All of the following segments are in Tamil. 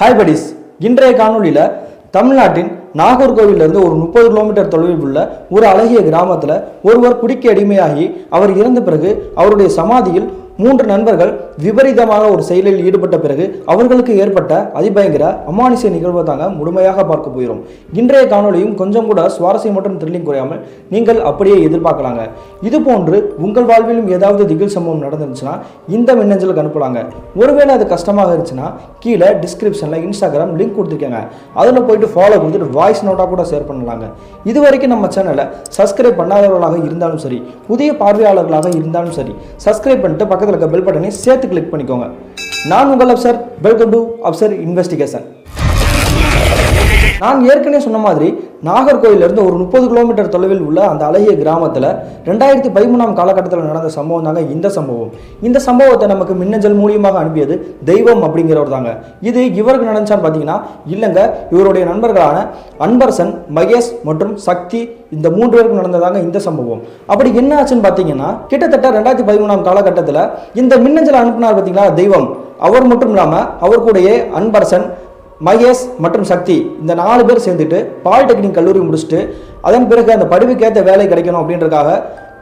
ஹாய் படிஸ் இன்றைய காணொலியில் தமிழ்நாட்டின் நாகர்கோவிலிருந்து ஒரு முப்பது கிலோமீட்டர் தொலைவில் உள்ள ஒரு அழகிய கிராமத்தில் ஒருவர் குடிக்க அடிமையாகி அவர் இறந்த பிறகு அவருடைய சமாதியில் மூன்று நண்பர்கள் விபரீதமாக ஒரு செயலில் ஈடுபட்ட பிறகு அவர்களுக்கு ஏற்பட்ட அதிபயங்கர அமானுஷ நிகழ்வை தாங்க முழுமையாக பார்க்க போகிறோம். இன்றைய காணொலியும் கொஞ்சம் கூட சுவாரஸ்யம் மற்றும் த்ரில்லிங் குறையாமல் நீங்கள் அப்படியே எதிர்பார்க்கலாங்க. இது போன்று உங்கள் வாழ்விலும் ஏதாவது திகில் சம்பவம் நடந்துருந்துச்சுன்னா இந்த மின்னஞ்சலுக்கு அனுப்பலாங்க. ஒருவேளை அது கஷ்டமாக இருந்துச்சுன்னா கீழே டிஸ்கிரிப்ஷனில் இன்ஸ்டாகிராம் லிங்க் கொடுத்துருக்கேங்க. அதில் போயிட்டு ஃபாலோ கொடுத்துட்டு வாய்ஸ் நோட்டாக கூட ஷேர் பண்ணலாங்க. இது வரைக்கும் நம்ம சேனலை சப்ஸ்கிரைப் பண்ணாதவர்களாக இருந்தாலும் சரி புதிய பார்வையாளர்களாக இருந்தாலும் சரி சப்ஸ்கிரைப் பண்ணிட்டு பக்கத்தில் இருக்க பெல் பட்டனையும் சேர்த்து கிளிக் பண்ணிக்கோங்க. நான் உங்கள் Afsar. Welcome to Afsar investigation நான் ஏற்கனவே சொன்ன மாதிரி நாகர்கோயிலிருந்து ஒரு முப்பது கிலோமீட்டர் தொலைவில் உள்ள அந்த அழகிய கிராமத்தில் ரெண்டாயிரத்தி பதிமூணாம் காலகட்டத்தில் நடந்த சம்பவம் தாங்க இந்த சம்பவம். இந்த சம்பவத்தை நமக்கு மின்னஞ்சல் மூலியமாக அனுப்பியது தெய்வம் அப்படிங்கிறவர் தாங்க. இது இவருக்கு நடந்துச்சான்னு பார்த்தீங்கன்னா இல்லைங்க இவருடைய நண்பர்களான அன்பரசன் மகேஷ் மற்றும் சக்தி இந்த மூன்று பேருக்கு நடந்ததாங்க இந்த சம்பவம். அப்படி என்ன ஆச்சுன்னு பார்த்தீங்கன்னா கிட்டத்தட்ட ரெண்டாயிரத்தி பதிமூணாம் காலகட்டத்தில் இந்த மின்னஞ்சல் அனுப்பினார் பார்த்தீங்களா தெய்வம். அவர் மட்டும் இல்லாமல் அவர் கூடயே அன்பரசன் மகேஷ் மற்றும் சக்தி இந்த நாலு பேர் சேர்ந்துட்டு பாலிடெக்னிக் கல்லூரி முடிச்சுட்டு அதன் பிறகு அந்த படிப்புக்கேற்ற வேலை கிடைக்கணும் அப்படின்றதுக்காக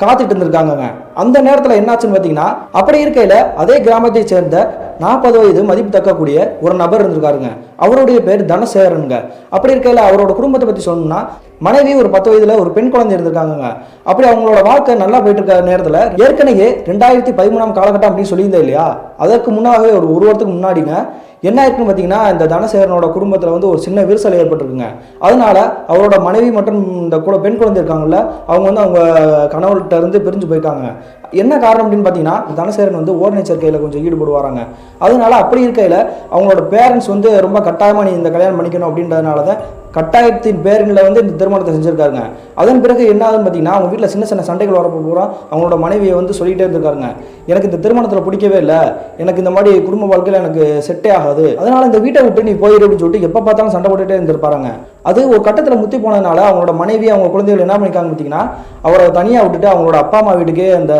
காத்துட்டு இருந்திருக்காங்கங்க. அந்த நேரத்தில் என்னாச்சுன்னு பார்த்தீங்கன்னா அப்படி இருக்கையில் அதே கிராமத்தை சேர்ந்த நாற்பது வயது மதிப்பு தக்கக்கூடிய ஒரு நபர் இருந்திருக்காருங்க. அவருடைய பேர் தனசேகரனுங்க. அப்படி இருக்கையில் அவரோட குடும்பத்தை பற்றி சொல்லணும்னா மனைவி ஒரு பத்து வயதுல ஒரு பெண் குழந்தை இருந்திருக்காங்கங்க. அப்படி அவங்களோட வாழ்க்கை நல்லா போயிட்டு இருக்க நேரத்தில் ஏற்கனவே ரெண்டாயிரத்தி பதிமூணாம் காலகட்டம் அப்படின்னு சொல்லியிருந்தேன் இல்லையா? அதற்கு முன்னாகவே ஒரு ஒரு வாரத்துக்கு முன்னாடிங்க என்ன இருக்குன்னு பார்த்தீங்கன்னா இந்த தனசேகரனோட குடும்பத்தில் வந்து ஒரு சின்ன விரிசல் ஏற்பட்டிருக்குங்க. அதனால அவரோட மனைவி மற்றும் இந்த கூட பெண் குழந்தை இருக்காங்கல்ல அவங்க வந்து அவங்க கணவர்கிட்ட இருந்து பிரிஞ்சு போயிருக்காங்க. என்ன காரணம் அப்படின்னு பார்த்தீங்கன்னா தனசேரன் வந்து ஓர் கையில் கொஞ்சம் ஈடுபடுவாராங்க. அதனால அப்படி இருக்கையில் அவங்களோட பேரண்ட்ஸ் வந்து ரொம்ப கட்டாயமாக நீ இந்த கல்யாணம் பண்ணிக்கணும் அப்படின்றதுனால தான் கட்டாயத்தின் பேரில் வந்து இந்த திருமணத்தை செஞ்சுருக்காருங்க. அதன் பிறகு என்ன ஆகுதுன்னு பார்த்தீங்கன்னா அவங்க வீட்டில் சின்ன சின்ன சண்டைகள் வரப்போ பூரா அவங்களோட மனைவியை வந்து சொல்லிகிட்டே இருந்திருக்காருங்க. எனக்கு இந்த திருமணத்தில் பிடிக்கவே இல்லை. எனக்கு இந்த மாதிரி குடும்ப வாழ்க்கையில் எனக்கு செட்டே ஆகாது. அதனால் இந்த வீட்டை விட்டு நீ போயிரு அப்படின்னு சொல்லிட்டு எப்போ பார்த்தாலும் சண்டை போட்டுகிட்டே இருந்திருப்பாருங்க. அது ஒரு கட்டத்தில் முத்தி போனதுனால அவங்களோட மனைவி அவங்க குழந்தைகள் என்ன பண்ணிக்காங்க பார்த்தீங்கன்னா அவரை தனியாக விட்டுட்டு அவங்களோட அப்பா அம்மா வீட்டுக்கே அந்த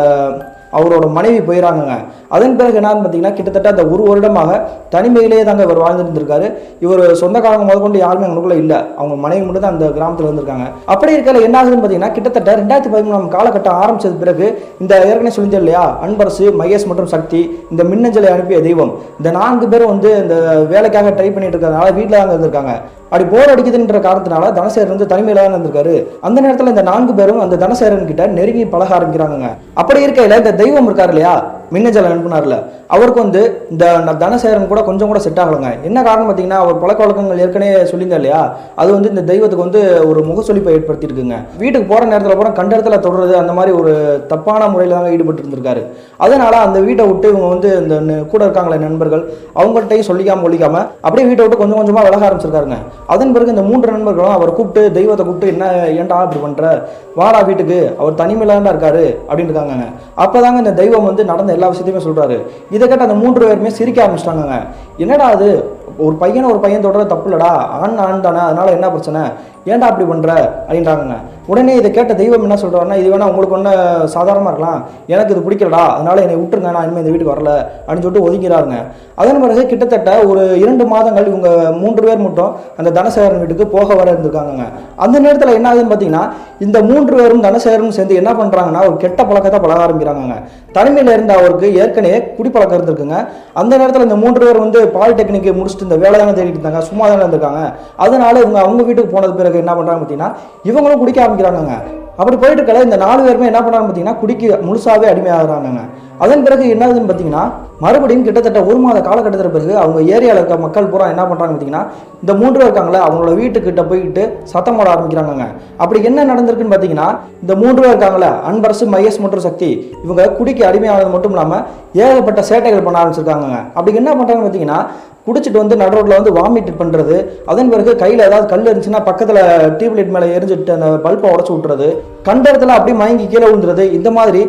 அவரோட மனைவி போயிறாங்கங்க. அதன் பிறகு என்னன்னு பார்த்தீங்கன்னா கிட்டத்தட்ட அந்த ஒரு வருடமாக தனிமையிலேயே தாங்க இவர் வாழ்ந்துருந்திருக்காரு. இவர் சொந்தக்காரங்க முதற்கொண்டு யாருமே அவங்களுக்குள்ள இல்லை. அவங்க மனைவி மட்டும் தான் அந்த கிராமத்தில் இருந்திருக்காங்க. அப்படி இருக்கல என்ன ஆகுதுன்னு பார்த்தீங்கன்னா கிட்டத்தட்ட ரெண்டாயிரத்தி பதிமூணாம் காலகட்டம் ஆரம்பிச்சது பிறகு இந்த ஏற்கனவே சொல்லியிருந்தேன் இல்லையா? அன்பரசு மகேஷ் மற்றும் சக்தி இந்த மின்னஞ்சலை அனுப்பிய தெய்வம். இந்த நான்கு பேரும் வந்து இந்த வேலைக்காக ட்ரை பண்ணிட்டு இருக்கிறதுனால வீட்டில் தாங்க இருந்திருக்காங்க. அப்படி போர் அடிக்குதுன்ற காரணத்தினால தனசேரன் வந்து தனிமையில தான் இருந்திருக்காரு. அந்த நேரத்தில் இந்த நான்கு பேரும் அந்த தனசேரன் கிட்ட நெருங்கி பழக ஆரம்பிக்கிறாங்க அப்படி இருக்கையில இந்த தெய்வம் இருக்காரு இல்லையா? மின்னஞ்சல் அனுப்புனார்ல. அவருக்கு வந்து இந்த ந- தனசேரன் கூட கொஞ்சம் கூட செட் ஆகலைங்க. என்ன காரணம் பார்த்தீங்கன்னா அவர் பழக்க வழக்கங்கள் ஏற்கனவே சொல்லியிருந்தா இல்லையா? அது வந்து இந்த தெய்வத்துக்கு வந்து ஒரு முகசொலிப்பை ஏற்படுத்தியிருக்குங்க. வீட்டுக்கு போகிற நேரத்தில் கூட கண்ட இடத்துல தொடர்றது அந்த மாதிரி ஒரு தப்பான முறையில் தாங்க ஈடுபட்டு இருந்திருக்காரு. அதனால அந்த வீட்டை விட்டு இவங்க வந்து இந்த ந- கூட இருக்காங்களே நண்பர்கள் அவங்கள்ட்டையும் சொல்லிக்காமல் ஒழிக்காமல் அப்படியே வீட்டை விட்டு கொஞ்சம் கொஞ்சமாக விலக ஆரம்பிச்சிருக்காருங்க. அதன் பிறகு இந்த மூன்று நண்பர்களும் அவர் கூப்பிட்டு தெய்வத்தை கூப்பிட்டு என்ன ஏன்டா இப்படி பண்ணுற வாடா வீட்டுக்கு அவர் தனிமையில தான்டா இருக்காரு அப்படின்னு இருக்காங்க அப்பதாங்க இந்த தெய்வம் வந்து நடந்த எல்லா விஷயத்தையுமே சொல்கிறாரு இதை கேட்ட அந்த மூன்று பேருமே சிரிக்க ஆரம்பிச்சிட்டாங்க என்னடா அது? ஒரு பையனை ஒரு பையன் தொடர தப்பு இல்லடா. ஆண் ஆண் தானே அதனால என்ன பிரச்சனை? ஏன்டா அப்படி பண்ணுற அப்படின்றாங்க உடனே இதை கேட்ட தெய்வம் என்ன சொல்கிறாருன்னா இது வேணால் உங்களுக்கு ஒன்று சாதாரணமாக இருக்கலாம். எனக்கு இது பிடிக்கலடா. அதனால் என்னை விட்டுருங்க. நான் இனிமேல் இந்த வீட்டுக்கு வரல. அப்படின்னு சொல்லிட்டு ஒதுக்கிறாருங்க அதன் பிறகு கிட்டத்தட்ட ஒரு இரண்டு மாதங்கள் இவங்க மூன்று பேர் மட்டும் அந்த தனசேகரன் வீட்டுக்கு போக வர இருந்திருக்காங்க அந்த நேரத்தில் என்ன ஆகுதுன்னு பார்த்தீங்கன்னா இந்த மூன்று பேரும் தனசேகரனும் சேர்ந்து என்ன பண்ணுறாங்கன்னா ஒரு கெட்ட பழக்கத்தை பழக ஆரம்பிக்கிறாங்க தனிமையில் இருந்த அவருக்கு ஏற்கனவே குடிப்பழக்கம் இருந்திருக்குங்க. அந்த நேரத்தில் இந்த மூன்று பேர் வந்து பாலிடெக்னிக் முடிச்சுட்டு இந்த வேலை தானே தேடிட்டு இருந்தாங்க. சும்மா தானே இருந்திருக்காங்க. அதனால இவங்க அவங்க வீட்டுக்கு போனது பிறகு என்ன பண்ணுறாங்க பார்த்தீங்கன்னா இவங்களும் குடிக்க 기라는 거야. அப்படி போயிட்டு இருக்கல இந்த நாலு பேருமே என்ன பண்ணுறாங்க பார்த்தீங்கன்னா குடிக்க முழுசாவே அடிமையாகிறாங்க அதன் பிறகு என்ன ஆகுதுன்னு பார்த்தீங்கன்னா மறுபடியும் கிட்டத்தட்ட ஒரு மாத காலகட்டத்தில் பிறகு அவங்க ஏரியாவில் இருக்க மக்கள் பூரா என்ன பண்ணுறாங்க பார்த்தீங்கன்னா இந்த மூன்று பேர் இருக்காங்களே அவங்களோட வீட்டுக்கிட்ட போயிட்டு சத்தம் போட ஆரம்பிக்கிறாங்கங்க. அப்படி என்ன நடந்திருக்குன்னு பார்த்தீங்கன்னா இந்த மூன்று பேர் இருக்காங்களே அன்பரசு மகேஷ் மற்றும் சக்தி இவங்க குடிக்க அடிமையானது மட்டும் இல்லாமல் ஏகப்பட்ட சேட்டைகள் பண்ண ஆரம்பிச்சிருக்காங்க அப்படி என்ன பண்ணுறாங்க பார்த்தீங்கன்னா குடிச்சிட்டு வந்து நடு ரோட்டில் வந்து வாமிட் பண்ணுறது அதன் பிறகு கையில் ஏதாவது கல் இருந்துச்சுன்னா பக்கத்தில் டியூப்லைட் மேலே எரிஞ்சுட்டு அந்த பல்பை உடச்சி விட்டுறது கண்ட இடத்துல அப்படியே மயங்கி கீழே விழுந்துறது இந்த மாதிரி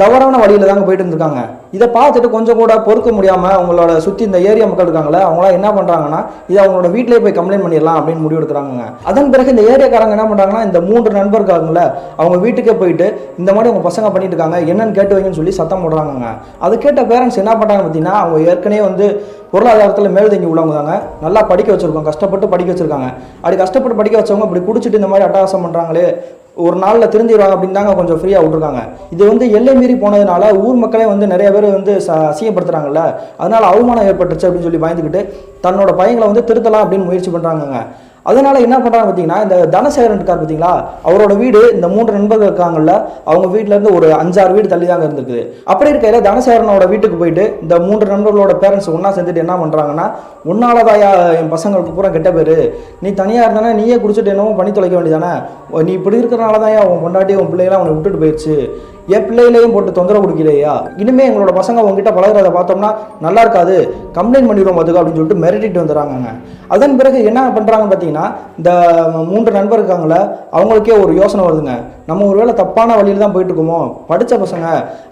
தவறான வழியில தாங்க போயிட்டு இருந்திருக்காங்க. இதை பார்த்துட்டு கொஞ்சம் கூட பொறுக்க முடியாமல் அவங்களோட சுற்றி இந்த ஏரியா மக்கள் இருக்காங்களே அவங்களாம் என்ன பண்ணுறாங்கன்னா இதை அவங்களோட வீட்டிலே போய் கம்ப்ளைண்ட் பண்ணிடலாம் அப்படின்னு முடிவு எடுக்கிறாங்க அதன் பிறகு இந்த ஏரியாக்காரங்க என்ன பண்ணுறாங்கன்னா இந்த மூன்று நண்பர்கள்ல அவங்க வீட்டுக்கே போயிட்டு இந்த மாதிரி அவங்க பசங்க பண்ணிட்டு இருக்காங்க என்னன்னு கேட்டு வைங்கன்னு சொல்லி சத்தம் போடுறாங்க அது கேட்ட பேரண்ட்ஸ் என்ன பண்ணுறாங்க பார்த்தீங்கன்னா அவங்க ஏற்கனவே வந்து பொருளாதாரத்தில் மேல்தங்கி உள்ளவங்க தாங்க நல்லா படிக்க வச்சுருக்கோம் கஷ்டப்பட்டு படிக்க வச்சுருக்காங்க. அப்படி கஷ்டப்பட்டு படிக்க வச்சவங்க இப்படி குடிச்சிட்டு இந்த மாதிரி அட்டகாசம் பண்ணுறாங்களே ஒரு நாளில் திருந்திடுவாங்க அப்படின்னு தாங்க கொஞ்சம் ஃப்ரீயாக விட்ருக்காங்க இது வந்து எல்லை மீறி போனதுனால ஊர் மக்களே வந்து நிறைய பேர் வந்து ச அசிங்கப்படுத்துறாங்கல்ல. அதனால அவமானம் ஏற்பட்டுச்சு அப்படின்னு சொல்லி பயந்துக்கிட்டு தன்னோட பையங்களை வந்து திருத்தலாம் அப்படின்னு முயற்சி பண்ணுறாங்கங்க அதனால என்ன பண்ணுறாங்க பார்த்தீங்கன்னா இந்த தனசேகரன் இருக்கார் பார்த்தீங்களா அவரோட வீடு இந்த மூன்று நண்பர்கள் இருக்காங்கல்ல அவங்க வீட்டிலேருந்து இருந்து ஒரு அஞ்சாறு வீடு தள்ளி தாங்க இருந்திருக்குது அப்படி இருக்கையில தனசேகரனோட வீட்டுக்கு போயிட்டு இந்த மூன்று நண்பர்களோட பேரண்ட்ஸ் ஒன்றா சேர்ந்துட்டு என்ன பண்ணுறாங்கன்னா உன்னாலதாயா என் பசங்களுக்கு பூரா கெட்ட பேர். நீ தனியாக இருந்தானே நீயே குடிச்சிட்டு என்னவோ பண்ணி தொலைக்க வேண்டியதானே நீ இப்படி இருக்கிறனால தான் உன் பொண்டாட்டி உன் பிள்ளைகளாம் உன்னை விட்டுட்டு போயிடுச்சு என் பிள்ளைகளையும் போட்டு தொந்தரவு கொடுக்கலையா? இனிமே எங்களோட பசங்க உங்ககிட்ட பழகிறத பார்த்தோம்னா நல்லா இருக்காது. கம்ப்ளைண்ட் பண்ணிடுவோம் அதுக்கு அப்படின்னு சொல்லிட்டு மிரட்டிட்டு வந்துடுறாங்கங்க. அதன் பிறகு என்ன பண்ணுறாங்க பார்த்தீங்கன்னா இந்த மூன்று நண்பர் இருக்காங்களே அவங்களுக்கே ஒரு யோசனை வருதுங்க. நம்ம ஒரு வேளை தப்பான வழியில் தான் போயிட்டு இருக்கோமோ? படித்த பசங்க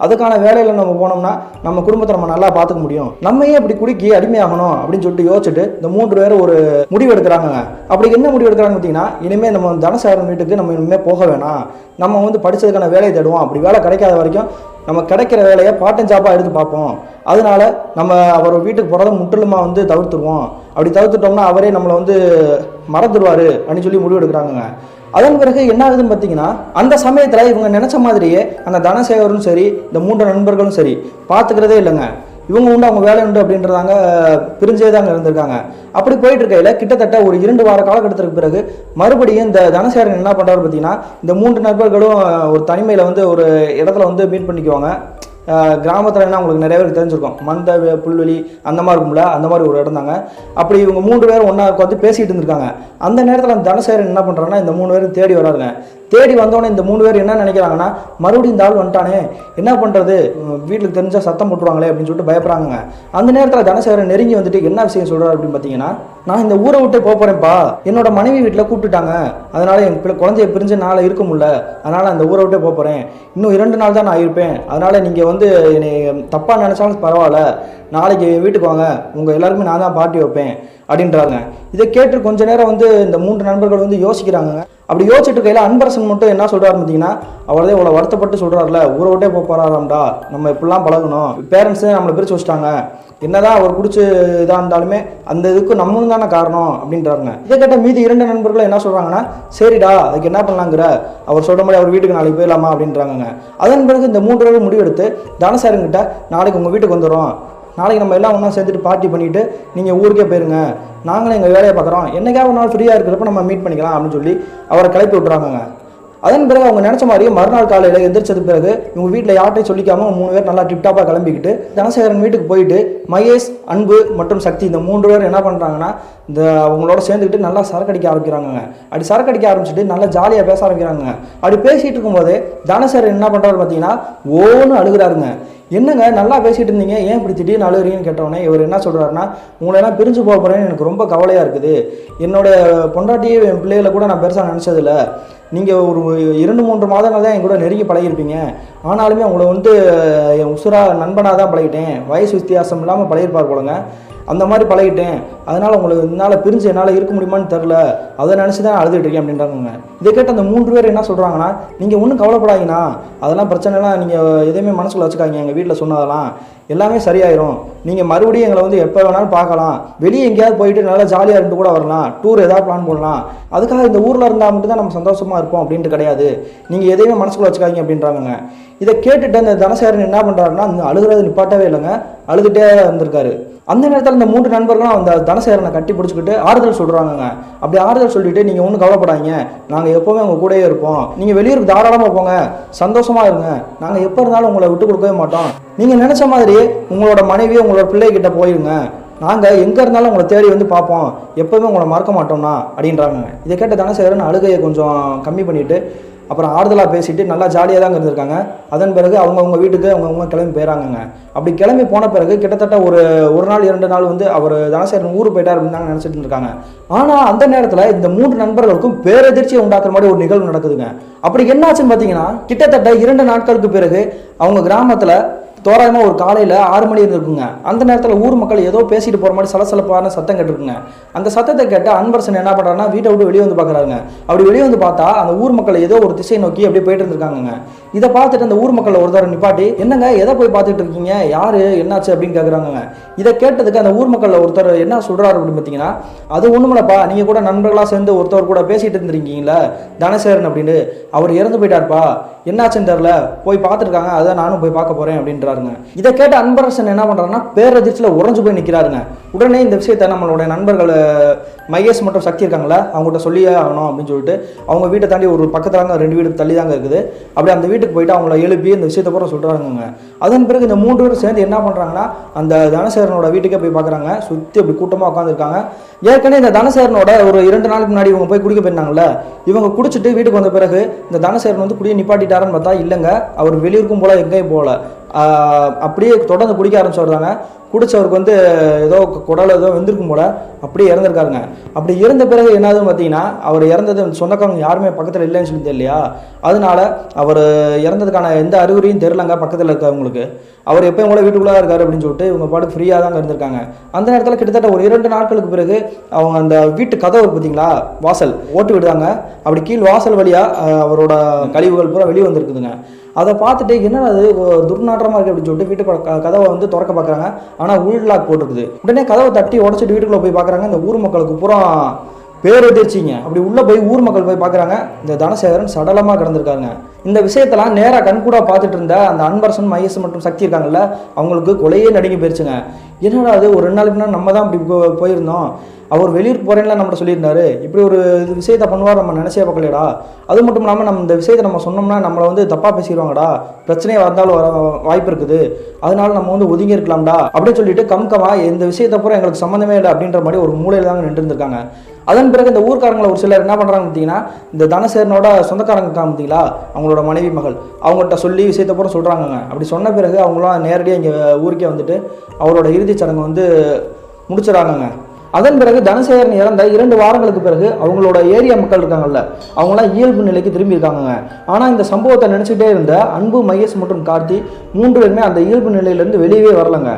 அதுக்கான வேலையில் நம்ம போனோம்னா நம்ம குடும்பத்தை நம்ம நல்லா பார்த்துக்க முடியும். நம்ம ஏன் இப்படி குடிக்கி அடிமையாகணும் அப்படின்னு சொல்லிட்டு யோசிச்சுட்டு இந்த மூன்று பேரும் ஒரு முடிவு எடுக்கிறாங்க அப்படி என்ன முடிவு எடுக்கிறாங்க பார்த்தீங்கன்னா இனிமேல் நம்ம தனசாரன் வீட்டுக்கு நம்ம இனிமேல் போக வேணாம். நம்ம வந்து படித்ததுக்கான வேலையை தேடுவோம். அப்படி வேலை கிடைக்காத வரைக்கும் நம்ம கிடைக்கிற வேலையை பார்ட் டைம் ஜாப்பாக எடுத்து பார்ப்போம். அதனால நம்ம அவர் வீட்டுக்கு போகிறத முற்றிலுமாக வந்து தவிர்த்துருவோம். அப்படி தவிர்த்துட்டோம்னா அவரே நம்மளை வந்து மறந்துடுவார் அப்படின்னு சொல்லி முடிவு எடுக்கிறாங்க அதன் பிறகு என்ன ஆகுதுன்னு பார்த்தீங்கன்னா அந்த சமயத்தில் இவங்க நினச்ச மாதிரியே அந்த தனசேகரும் சரி இந்த மூன்று நண்பர்களும் சரி பார்த்துக்கிறதே இல்லைங்க. இவங்க உண்டு அவங்க வேலை உண்டு அப்படின்றதாங்க பிரிஞ்சே தாங்க இருந்திருக்காங்க. அப்படி போயிட்டு இருக்கையில கிட்டத்தட்ட ஒரு இரண்டு வார காலகட்டத்திற்கு பிறகு மறுபடியும் இந்த தனசேகரன் என்ன பண்ணுறாரு பார்த்தீங்கன்னா இந்த மூன்று நண்பர்களும் ஒரு தனிமையில் வந்து ஒரு இடத்துல வந்து மீட் பண்ணிக்குவாங்க. கிராமத்தில் என்ன உங்களுக்கு நிறைய பேருக்கு தெரிஞ்சிருக்கும். மந்த புல்வெளி அந்த மாதிரி இருக்கும்ல அந்த மாதிரி ஒரு இடம் தாங்க. அப்படி இவங்க மூன்று பேரும் ஒன்றா உட்காந்து பேசிகிட்டு இருந்திருக்காங்க. அந்த நேரத்தில் அந்த தனசேரன் என்ன பண்ணுறாங்கன்னா இந்த மூணு பேரும் தேடி வராருங்க. தேடி வந்தோடனே இந்த மூணு பேர் என்ன நினைக்கிறாங்கன்னா மறுபடியும் இந்த ஆள் வந்துட்டானே என்ன பண்ணுறது வீட்டுக்கு தெரிஞ்சால் சத்தம் போட்டுருவாங்களே அப்படின்னு சொல்லிட்டு பயப்படுறாங்க அந்த நேரத்தில் தனசேகரன் நெருங்கி வந்துட்டு என்ன விஷயம் சொல்கிறார் அப்படின்னு பார்த்தீங்கன்னா நான் இந்த ஊரை விட்டு போக போகிறேன்ப்பா என்னோட மனைவி வீட்டில் கூப்பிட்டுட்டாங்க. அதனால் என் பிள்ளை குழந்தைய பிரிஞ்சு நாளை இருக்க முடியல. அதனால் அந்த ஊரை விட்டே போக போகிறேன் இன்னும் இரண்டு நாள் தான் நான் இருப்பேன். அதனால் நீங்கள் வந்து என்னை தப்பாக நினச்சாலும் பரவாயில்ல. நாளைக்கு வீட்டுக்கு வாங்க. உங்கள் எல்லாருக்குமே நான் தான் பார்ட்டி வைப்பேன். அப்படின்றாங்க. இதை கேட்டு கொஞ்ச நேரம் வந்து இந்த மூன்று நண்பர்கள் வந்து யோசிக்கிறாங்க. அப்படி யோசிச்சுட்டு இருக்கையில அன்பரசன் மட்டும் என்ன சொல்றாரு பார்த்தீங்கன்னா அவரதே இவ்வளோ வருத்தப்பட்டு சொல்கிறார்ல ஊரை விட்டே போக போகிறாராம்டா நம்ம இப்படிலாம் பழகணும். பேரண்ட்ஸ் நம்மளை பிரித்து வச்சுட்டாங்க. என்னதான் அவர் குடிச்சு இதாக இருந்தாலுமே அந்த இதுக்கு நம்மளும் தானே காரணம் அப்படின்றாங்க இதை கேட்ட மீதி இரண்டு நண்பர்களும் என்ன சொல்கிறாங்கன்னா சரிடா அதுக்கு என்ன பண்ணலாங்கிற? அவர் சொல்ற மாதிரி அவர் வீட்டுக்கு நாளைக்கு போயிடலாமா அப்படின்றாங்க அதன் பிறகு இந்த மூன்று பேரும் முடிவெடுத்து தனசாரங்கிட்ட நாளைக்கு உங்கள் வீட்டுக்கு வந்துடும் நாளைக்கு நம்ம எல்லாம் ஒன்றா சேர்த்துட்டு பார்ட்டி பண்ணிவிட்டு நீங்கள் ஊருக்கே போயிருங்க. நாங்களும் எங்கள் வேலையை பார்க்குறோம். என்றைக்காக ஒரு நாள் ஃப்ரீயாக இருக்கிறப்ப நம்ம மீட் பண்ணிக்கலாம் அப்படின்னு சொல்லி அவரை கிளப்பி விட்றாங்க அதன் பிறகு அவங்க நினச்ச மாதிரியே மறுநாள் காலையில் எந்திரிச்சது பிறகு இவங்க வீட்டில் யார்ட்டையும் சொல்லிக்காம மூணு பேர் நல்லா டிப்டாப்பாக கிளம்பிக்கிட்டு தனசேகரன் வீட்டுக்கு போயிட்டு மகேஷ் அன்பு மற்றும் சக்தி இந்த மூன்று பேர் என்ன பண்ணுறாங்கன்னா இந்த அவங்களோட சேர்ந்துக்கிட்டு நல்லா சரக்கு அடிக்க ஆரம்பிக்கிறாங்க அப்படி சரக்கு அடிக்க ஆரம்பிச்சுட்டு நல்லா ஜாலியாக பேச ஆரம்பிக்கிறாங்க அப்படி பேசிகிட்டு இருக்கும்போது தனசேகரன் என்ன பண்ணுறாரு பார்த்தீங்கன்னா ஓன்னு அழுகுறாருங்க. என்னங்க நல்லா பேசிட்டு இருந்தீங்க ஏன் இப்படி திடீர்னு அழுகிறீங்கன்னு கேட்டவொடனே இவர் என்ன சொல்கிறாருன்னா உங்களை எல்லாம் பிரிஞ்சு போக போகிறேன்னு எனக்கு ரொம்ப கவலையாக இருக்குது. என்னோட பொண்டாட்டியே என் பிள்ளைகளை கூட நான் பெருசாக நினச்சதில்ல. நீங்கள் ஒரு இரண்டு மூன்று மாதங்கள் தான் என் கூட நெருங்கி பழகிருப்பீங்க ஆனாலுமே உங்களை வந்து என் உசுரா நண்பனாக தான் பழகிட்டேன். வயசு வித்தியாசம் இல்லாமல் பழகிருப்பார் போலங்க. அந்த மாதிரி பழகிட்டேன். அதனால் உங்களுக்கு என்னால் பிரிஞ்சு என்னால் இருக்க முடியுமான்னு தெரில அதை நினச்சி தான் அழுதுட்டு இருக்கேன் அப்படின்றாங்க இதை கேட்டு அந்த மூன்று பேர் என்ன சொல்கிறாங்கன்னா நீங்கள் ஒன்றும் கவலைப்படாதீங்கண்ணா. அதெல்லாம் பிரச்சனைலாம் நீங்கள் எதையுமே மனசுக்குள்ள வச்சுக்காங்க எங்கள் வீட்டில் சொன்னதெல்லாம் எல்லாமே சரியாயிரும். நீங்கள் மறுபடியும் எங்களை வந்து எப்போ வேணாலும் பார்க்கலாம். வெளியே எங்கேயாவது போயிட்டு நல்லா ஜாலியாக இருந்து கூட வரலாம். டூர் ஏதாவது பிளான் பண்ணலாம் அதுக்காக இந்த ஊரில் இருந்தால் மட்டும்தான் நம்ம சந்தோஷமாக இருப்போம் அப்படின்ட்டு கிடையாது. நீங்கள் எதையுமே மனசுக்குள்ள வச்சுக்காதீங்க அப்படின்றாங்க இதை கேட்டுட்டு அந்த தனசேகரன் என்ன பண்ணுறாருன்னா அந்த அழுகிறது நிப்பாட்டவே இல்லைங்க. அழுதுகிட்டே இருந்திருக்காரு அந்த நேரத்தில் இந்த மூன்று நண்பர்களும் அந்த தனசேகரனை கட்டி பிடிச்சிக்கிட்டு ஆறுதல் சொல்கிறாங்கங்க அப்படி ஆறுதல் சொல்லிட்டு நீங்கள் ஒன்றும் கவலைப்படாதீங்க. நாங்கள் எப்போவுமே உங்கள் கூடயே இருப்போம். நீங்கள் வெளியூருக்கு தாராளமாக போங்க. சந்தோஷமாக இருங்க. நாங்கள் எப்போ இருந்தாலும் உங்களை விட்டு கொடுக்கவே மாட்டோம். நீங்கள் நினச்ச மாதிரி உங்களோட மனைவி உங்களோட பிள்ளைகிட்ட போயிருங்க. நாங்கள் எங்கே இருந்தாலும் உங்களை தேடி வந்து பார்ப்போம். எப்போவுமே உங்களை மறக்க மாட்டோம்னா அப்படின்றாங்க. இதை கேட்ட தனசேகரன் அழுகையை கொஞ்சம் கம்மி பண்ணிட்டு அப்புறம் ஆறுதலாக பேசிட்டு நல்லா ஜாலியாக தான் இருந்திருக்காங்க. அதன் பிறகு அவங்கவுங்க வீட்டுக்கு அவங்கவுங்க கிளம்பி போயிறாங்கங்க. அப்படி கிளம்பி போன பிறகு கிட்டத்தட்ட ஒரு ஒரு நாள் இரண்டு நாள் வந்து அவர் தனசேரன் ஊர் போயிட்டார் அப்படின்னு தாங்க நினச்சிட்டு இருந்திருக்காங்க. ஆனால் அந்த நேரத்தில் இந்த மூன்று நண்பர்களுக்கும் பேரதிர்ச்சியை உண்டாக்குற மாதிரி ஒரு நிகழ்வு நடக்குதுங்க. அப்படி என்னாச்சுன்னு பார்த்தீங்கன்னா கிட்டத்தட்ட இரண்டு நாட்களுக்கு பிறகு அவங்க கிராமத்தில் தோராயமாக ஒரு காலையில் ஆறு மணி இருக்குங்க அந்த நேரத்தில் ஊர் மக்கள் ஏதோ பேசிட்டு போகிற மாதிரி சலசலப்பான சத்தம் கேட்டிருக்குங்க. அந்த சத்தத்தை கேட்டு அன்பரசன் என்ன பண்ணுறாருன்னா வீட்டை விட்டு வெளியே வந்து பார்க்குறாங்க அப்படி வெளியே வந்து பார்த்தா அந்த ஊர் மக்கள் ஏதோ ஒரு திசை நோக்கி அப்படியே போயிட்டு இருந்திருக்காங்க இதை பார்த்துட்டு அந்த ஊர் மக்கள் ஒரு தடவை நிப்பாட்டி என்னங்க எதை போய் பார்த்துட்டு இருக்கீங்க? யாரு? என்னாச்சு அப்படின்னு கேட்குறாங்க இதை கேட்டதுக்கு அந்த ஊர் மக்கள் ஒருத்தர் என்ன சொல்றாரு அப்படின்னு பார்த்தீங்கன்னா அது ஒன்றுமில்லப்பா நீங்கள் கூட நண்பர்களாக சேர்ந்து ஒருத்தவர் கூட பேசிகிட்டு இருந்திருக்கீங்களா தனசேரன் அப்படின்னு அவர் இறந்து போயிட்டார்ப்பா என்னாச்சுன்னு தெரில போய் பார்த்துருக்காங்க அதான் நானும் போய் பார்க்க போறேன் அப்படின்றாருங்க. இதை கேட்ட அன்பரசன் என்ன பண்ணுறாருன்னா பேரதிர்ச்சியில் உறைஞ்சு போய் நிற்கிறாருங்க உடனே இந்த விஷயத்தை நம்மளுடைய நண்பர்கள் மகேஷ் மற்றும் சக்தி இருக்காங்களா அவங்ககிட்ட சொல்லியே ஆகணும் அப்படின்னு சொல்லிட்டு அவங்க வீட்டை தாண்டி ஒரு பக்கத்தில் தாங்க ரெண்டு வீடு தள்ளி தாங்க இருக்குது. அப்படி அந்த வீட்டுக்கு போயிட்டு அவங்கள எழுப்பி இந்த விஷயத்தை பூரா சொல்றாங்க அதன் பிறகு இந்த மூன்று பேரும் சேர்ந்து என்ன பண்றாங்கன்னா அந்த தனசேரனோட வீட்டுக்கே போய் பார்க்குறாங்க சுற்றி அப்படி கூட்டமாக உட்காந்துருக்காங்க ஏற்கனவே இந்த தனசேரனோட ஒரு இரண்டு நாளுக்கு முன்னாடி இவங்க போய் குடிக்க போயிருந்தாங்கல்ல இவங்க குடிச்சிட்டு வீட்டுக்கு வந்த பிறகு இந்த தனசேரன் வந்து குடியை நிப்பாட்டிட்டாருன்னு பார்த்தா இல்லைங்க அவர் வெளியூருக்கும் போல எங்கேயும் போகல. அப்படியே தொடர்ந்து குடிக்க ஆரம்பிச்சு குடித்தவருக்கு வந்து ஏதோ குடல் ஏதோ வெந்திருக்கும் போல அப்படியே இறந்துருக்காருங்க. அப்படி இறந்த பிறகு என்னதுன்னு பார்த்தீங்கன்னா அவர் இறந்தது சொந்தக்காரங்க யாருமே பக்கத்தில் இல்லைன்னு சொல்லி தெரியலையா? அதனால அவர் இறந்ததுக்கான எந்த அறிகுறியும் தெரிலங்க பக்கத்தில் இருக்கவங்களுக்கு. அவர் எப்பயும் கூட வீட்டுக்குள்ளே இருக்காரு அப்படின்னு சொல்லிட்டு இவங்க பாட்டு ஃப்ரீயாக தாங்க இருந்திருக்காங்க. அந்த நேரத்தில் கிட்டத்தட்ட ஒரு இரண்டு நாட்களுக்கு பிறகு அவங்க அந்த வீட்டு கதவு பார்த்தீங்களா வாசல் ஓட்டு விடுதாங்க அப்படி கீழ் வாசல் வழியாக அவரோட கழிவுகள் பூரா வெளியே வந்திருக்குதுங்க அதை பார்த்துட்டு என்னடா அது துர்நாற்றமாக இருக்குது அப்படின்னு சொல்லிட்டு வீட்டு கதவை வந்து திறக்க பார்க்குறாங்க. ஆனால் உள் லாக் போட்டிருக்குது. உடனே கதவை தட்டி உடச்சிட்டு வீட்டுக்குள்ளே போய் பார்க்குறாங்க. இந்த ஊர் மக்களுக்கு பூரா பேரதிர்ச்சிங்க அப்படி உள்ளே போய் ஊர் மக்கள் போய் பார்க்குறாங்க. இந்த தனசேகரன் சடலமாக கிடந்திருக்காங்க இந்த விஷயத்தெல்லாம் நேராக கண்கூடா பார்த்துட்டு இருந்த அந்த அன்பரசன் மகேஷ் மற்றும் சக்தி இருக்காங்கல்ல அவங்களுக்கு கொலையே நடுங்கி போயிருச்சுங்க. என்னடா அது ஒரு ரெண்டு நாளுக்கு முன்னாடி நம்ம தான் இப்படி போ- போயிருந்தோம். அவர் வெளியூர் போகிறேன்லாம் நம்மகிட்ட சொல்லியிருந்தாரு. இப்படி ஒரு இது விஷயத்தை பண்ணுவார் நம்ம நினச்சே பார்க்கலடா அது மட்டும் இல்லாமல் நம்ம இந்த விஷயத்தை நம்ம சொன்னோம்னா நம்மளை வந்து தப்பாக பேசிடுவாங்கடா. பிரச்சனையே வந்தாலும் வர வாய்ப்பு இருக்குது. அதனால நம்ம வந்து ஒதுங்கி இருக்கலாம்டா. அப்படின்னு சொல்லிட்டு கம்கமா இந்த விஷயத்தை பூரா எங்களுக்கு சம்மந்தமே இல்லை அப்படின்ற மாதிரி ஒரு மூலையில் தாங்க நின்று இருந்திருக்காங்க. அதன் பிறகு இந்த ஊர்க்காரங்களை ஒரு சிலர் என்ன பண்ணுறாங்க பார்த்தீங்கன்னா இந்த தனசேரனோட சொந்தக்காரங்க இருக்காங்க பார்த்தீங்களா அவங்களோட மனைவி மகள். அவங்கள்ட்ட சொல்லி விஷயத்தை பூரா சொல்கிறாங்கங்க அப்படி சொன்ன பிறகு அவங்களாம் நேரடியாக இங்கே ஊருக்கே வந்துட்டு அவரோட இறுதிச் சடங்கு வந்து முடிச்சிடறாங்கங்க. அதன் பிறகு தனசேகரன் இறந்த இரண்டு வாரங்களுக்கு பிறகு அவங்களோட ஏரியா மக்கள் இருக்காங்கல்ல அவங்களாம் இயல்பு நிலைக்கு திரும்பி இருக்காங்க ஆனால் இந்த சம்பவத்தை நினச்சிட்டே இருந்த அன்பு மகேஷ் மற்றும் கார்த்தி மூன்று பேருமே அந்த இயல்பு நிலையிலேருந்து வெளியவே வரலங்க.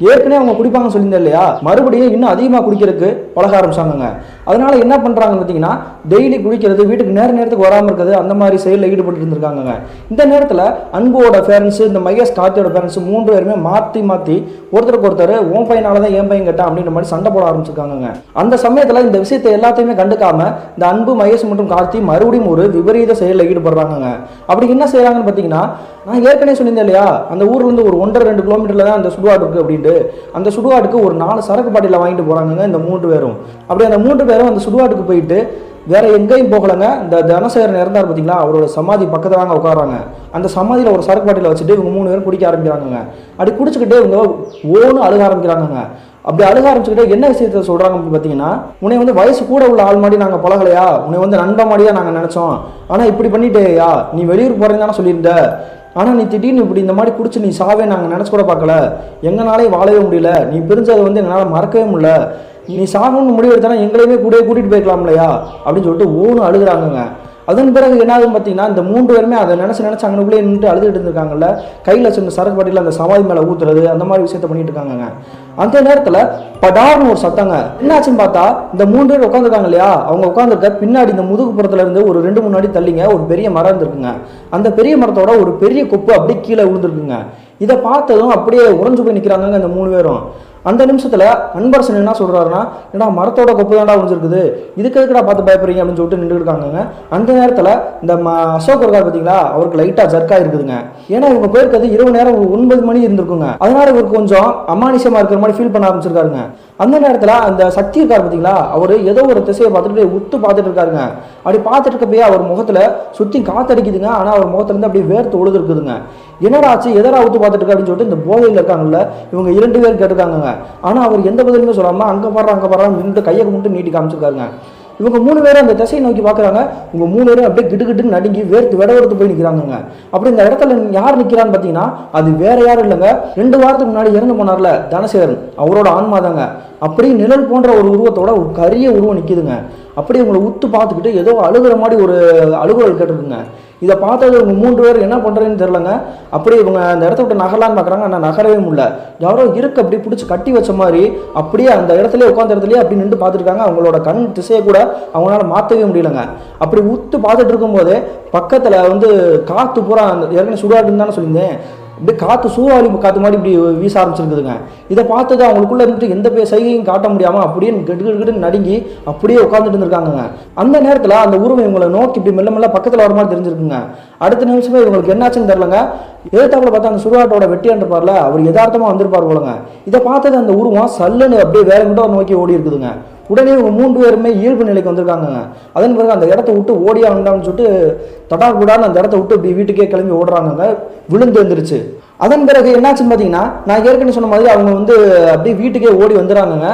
ஏற்கனவே அவங்க குடிப்பாங்கன்னு சொல்லியிருந்தேன் இல்லையா? மறுபடியும் இன்னும் அதிகமாக குடிக்கிறதுக்கு பழக ஆரம்பிச்சாங்கங்க. அதனால என்ன பண்ணுறாங்கன்னு பார்த்தீங்கன்னா டெய்லி குடிக்கிறது வீட்டுக்கு நேர நேரத்துக்கு வராமல் இருக்கிறது அந்த மாதிரி செயலில் ஈடுபட்டு இருந்திருக்காங்க இந்த நேரத்தில் அன்போட பேரண்ட்ஸ் இந்த மகேஷ் கார்த்தியோட பேரண்ட்ஸ் மூன்று பேருமே மாற்றி மாற்றி ஒருத்தருக்கு ஒருத்தர் உன் பையனால தான் என் பையன் கேட்டான் அப்படின்ற மாதிரி சண்டை போட ஆரம்பிச்சிருக்காங்க அந்த சமயத்தில் இந்த விஷயத்தை எல்லாத்தையுமே கண்டுக்காம இந்த அன்பு மகேஷ் மற்றும் கார்த்தி மறுபடியும் ஒரு விபரீத செயலில் ஈடுபடுறாங்க அப்படி என்ன செய்கிறாங்கன்னு பார்த்தீங்கன்னா நான் ஏற்கனவே சொல்லியிருந்தேன் இல்லையா? அந்த ஊர்லேருந்து ஒரு ஒன்றரை ரெண்டு கிலோமீட்டரில் தான் அந்த சுடுகாடு இருக்கு அப்படின்ட்டு. அந்த சுடுகாட்டுக்கு ஒரு நாலு சரக்கு பாட்டில வாங்கிட்டு போகிறாங்க இந்த மூன்று பேரும். அப்படி அந்த மூன்று பேரும் அந்த சுடுகாட்டுக்கு போயிட்டு வேற எங்கேயும் போகலங்க. இந்த தனசேகரன் இறந்தார் பார்த்தீங்களா அவரோட சமாதி பக்கத்தில் தாங்க உட்காராங்க அந்த சமாதியில் ஒரு சரக்கு பாட்டில வச்சுட்டு இவங்க மூணு பேரும் குடிக்க ஆரம்பிக்கிறாங்க அப்படி குடிச்சுக்கிட்டே இவங்க ஓன்னு அழுக ஆரம்பிக்கிறாங்க அப்படி அழுக ஆரம்பிச்சுக்கிட்டே என்ன விஷயத்த சொல்றாங்க அப்படின்னு பார்த்தீங்கன்னா உன்னை வந்து வயசு கூட உள்ள ஆள் மாதிரி நாங்கள் பழகலையா? உன்னை வந்து நண்ப மாதிரியா நாங்கள் நினைச்சோம். ஆனால் இப்படி பண்ணிட்டேயா? நீ வெளியூர் போறேன்னு தானே சொல்லியிருந்த. ஆனால் நீ திடீர்னு இப்படி இந்த மாதிரி குடிச்சு நீ சாவே நாங்கள் நினச்சி கூட பார்க்கல. எங்களாலே வாழவே முடியல. நீ பிரிஞ்சதை வந்து எங்களால் மறக்கவே முடியல. நீ சாகணும்னு முடிவு எடுத்தானா எங்களையுமே கூடயே கூட்டிகிட்டு போயிருக்கலாம் இல்லையா அப்படின்னு சொல்லிட்டு ஓனும் அழுகுறாங்கங்க. அதன் பிறகு என்னாகும் பார்த்தீங்கன்னா இந்த மூன்று பேருமே அதை நினச்சி நினச்சி அங்கனுக்குள்ளே நின்று அழுதுகிட்டு இருந்திருக்காங்கல்ல கையில் சின்ன சரக்கு பாட்டியில் அந்த சமாதி மேலே ஊத்துறது அந்த மாதிரி விஷயத்த பண்ணிட்டு இருக்காங்கங்க. அந்த நேரத்தில் படார்னு ஒரு சத்தங்க. என்னாச்சுன்னு பார்த்தா இந்த மூன்று பேர் உட்காந்துருக்காங்க இல்லையா? அவங்க உட்காந்துருக்க பின்னாடி இந்த முதுகு புறத்துல இருந்து ஒரு ரெண்டு மூணு அடி தள்ளிங்க ஒரு பெரிய மரம் இருந்திருக்குங்க. அந்த பெரிய மரத்தோட ஒரு பெரிய கொப்பு அப்படியே கீழே விழுந்திருக்குங்க. இதை பார்த்ததும் அப்படியே உறைஞ்சு போய் நிற்கிறாங்க இந்த மூணு பேரும். அந்த நிமிஷத்தில் அன்பரசன் என்ன சொல்கிறாருன்னா ஏன்னா மரத்தோட கொப்பு தான்டா உறிஞ்சிருக்குது இதுக்கு எதுக்குடா பார்த்து பயப்படுறீங்க? அப்படின்னு சொல்லிட்டு நின்று இருக்காங்க அந்த நேரத்தில் இந்த ம அசோக் இருக்கார் பார்த்தீங்களா அவருக்கு லைட்டாக ஜர்க்காக இருக்குதுங்க ஏன்னா இவங்க போயிருக்கிறது இரவு நேரம் ஒன்பது மணி இருந்திருக்குங்க. அதனால இவருக்கு கொஞ்சம் அமானுஷமாக இருக்கிற மாதிரி ஃபீல் பண்ண ஆரம்பிச்சிருக்காருங்க. அந்த நேரத்தில் அந்த சக்தி இருக்கார் பார்த்தீங்களா அவர் ஏதோ ஒரு திசையை பார்த்துட்டு உத்து பார்த்துட்டு இருக்காருங்க. அப்படி பார்த்துட்டு இருக்கப்பயே அவர் முகத்தில் சுற்றி காத்தடிக்குதுங்க. ஆனால் அவர் முகத்துலேருந்து அப்படியே வேர்த்து ஒழுது இருக்குதுங்க. என்னடா ஆச்சு? எதடா உத்து பார்த்துட்டு இருக்க? அப்படின்னு சொல்லிட்டு இந்த போதையில் இருக்காங்கல்ல இவங்க இரண்டு பேர் கேட்டிருக்காங்க ஆனா அவர் எந்த பதிலுமே சொல்லாம அங்க பாடுற அங்க பாடுறா நின்று கையை மட்டும் நீட்டி காமிச்சிருக்காருங்க. இவங்க மூணு பேரும் அந்த திசையை நோக்கி பார்க்குறாங்க. இவங்க மூணு பேரும் அப்படியே கிட்டு கிட்டுன்னு நடுங்கி வேர்த்து விட போய் நிற்கிறாங்க அப்படி இந்த இடத்துல யார் நிற்கிறான்னு பார்த்தீங்கன்னா அது வேற யாரும் இல்லைங்க. ரெண்டு வாரத்துக்கு முன்னாடி இறந்து போனார்ல தனசேகரன் அவரோட ஆன்மா தாங்க அப்படியே நிழல் போன்ற ஒரு உருவத்தோட ஒரு கரிய உருவம் நிற்கிதுங்க அப்படியே உங்களை உத்து பார்த்துக்கிட்டு ஏதோ அழுகுற மாதிரி ஒரு அழுகுறல் கேட்டிருக்குங்க. இதை பார்த்தது இவங்க மூன்று பேர் என்ன பண்ணுறதுன்னு தெரிலங்க அப்படியே இவங்க அந்த இடத்த விட்டு நகரலான்னு பார்க்குறாங்க. ஆனால் நகரவே முடியல. யாரோ இருக்கு அப்படி பிடிச்சி கட்டி வச்ச மாதிரி அப்படியே அந்த இடத்துல உட்காந்த இடத்துலயே அப்படி நின்று பார்த்துருக்காங்க. அவங்களோட கண் திசையை கூட அவங்களால மாற்றவே முடியலங்க. அப்படி உத்து பார்த்துட்டு இருக்கும்போது பக்கத்தில் வந்து காற்று பூரா அந்த ஏற்கனவே சுடாட்டுன்னு தானே சொல்லியிருந்தேன். இப்படி காற்று சூறாவளி காற்று மாதிரி இப்படி வீச ஆரம்பிச்சிருக்குதுங்க இதை பார்த்தது அவங்களுக்குள்ள இருந்துட்டு எந்த பே சைகையும் காட்ட முடியாமல் அப்படியே கெட்டுக்கிட்டு நடுங்கி அப்படியே உட்காந்துட்டு இருந்திருக்காங்க அந்த நேரத்தில் அந்த உருவம் இவங்களை நோக்கி இப்படி மெல்ல மெல்ல பக்கத்தில் வர மாதிரி தெரிஞ்சிருக்குங்க. அடுத்த நிமிஷமே இவங்களுக்கு என்னாச்சுன்னு தெரிலங்க எதிர்த்தாப்புல பார்த்தா அந்த சுடுகாட்டோட வெட்டியான் இருப்பார்ல அவர் யதார்த்தமாக வந்திருப்பார் போலங்க. இதை பார்த்தது அந்த உருவம் சல்லுன்னு அப்படியே வேற கிட்ட நோக்கி ஓடி இருக்குதுங்க. உடனே இவங்க மூன்று பேருமே இயல்பு நிலைக்கு வந்திருக்காங்க அதன் பிறகு அந்த இடத்த விட்டு ஓடியா வேண்டாம்னு சொல்லிட்டு தடாகுடான்னு அந்த இடத்த விட்டு இப்படி வீட்டுக்கே கிளம்பி ஓடுறாங்க விழுந்து வந்துருச்சு அதன் பிறகு என்னாச்சுன்னு பார்த்தீங்கன்னா நான் ஏற்கனவே சொன்ன மாதிரி அவங்க வந்து அப்படியே வீட்டுக்கே ஓடி வந்துடுறாங்கங்க.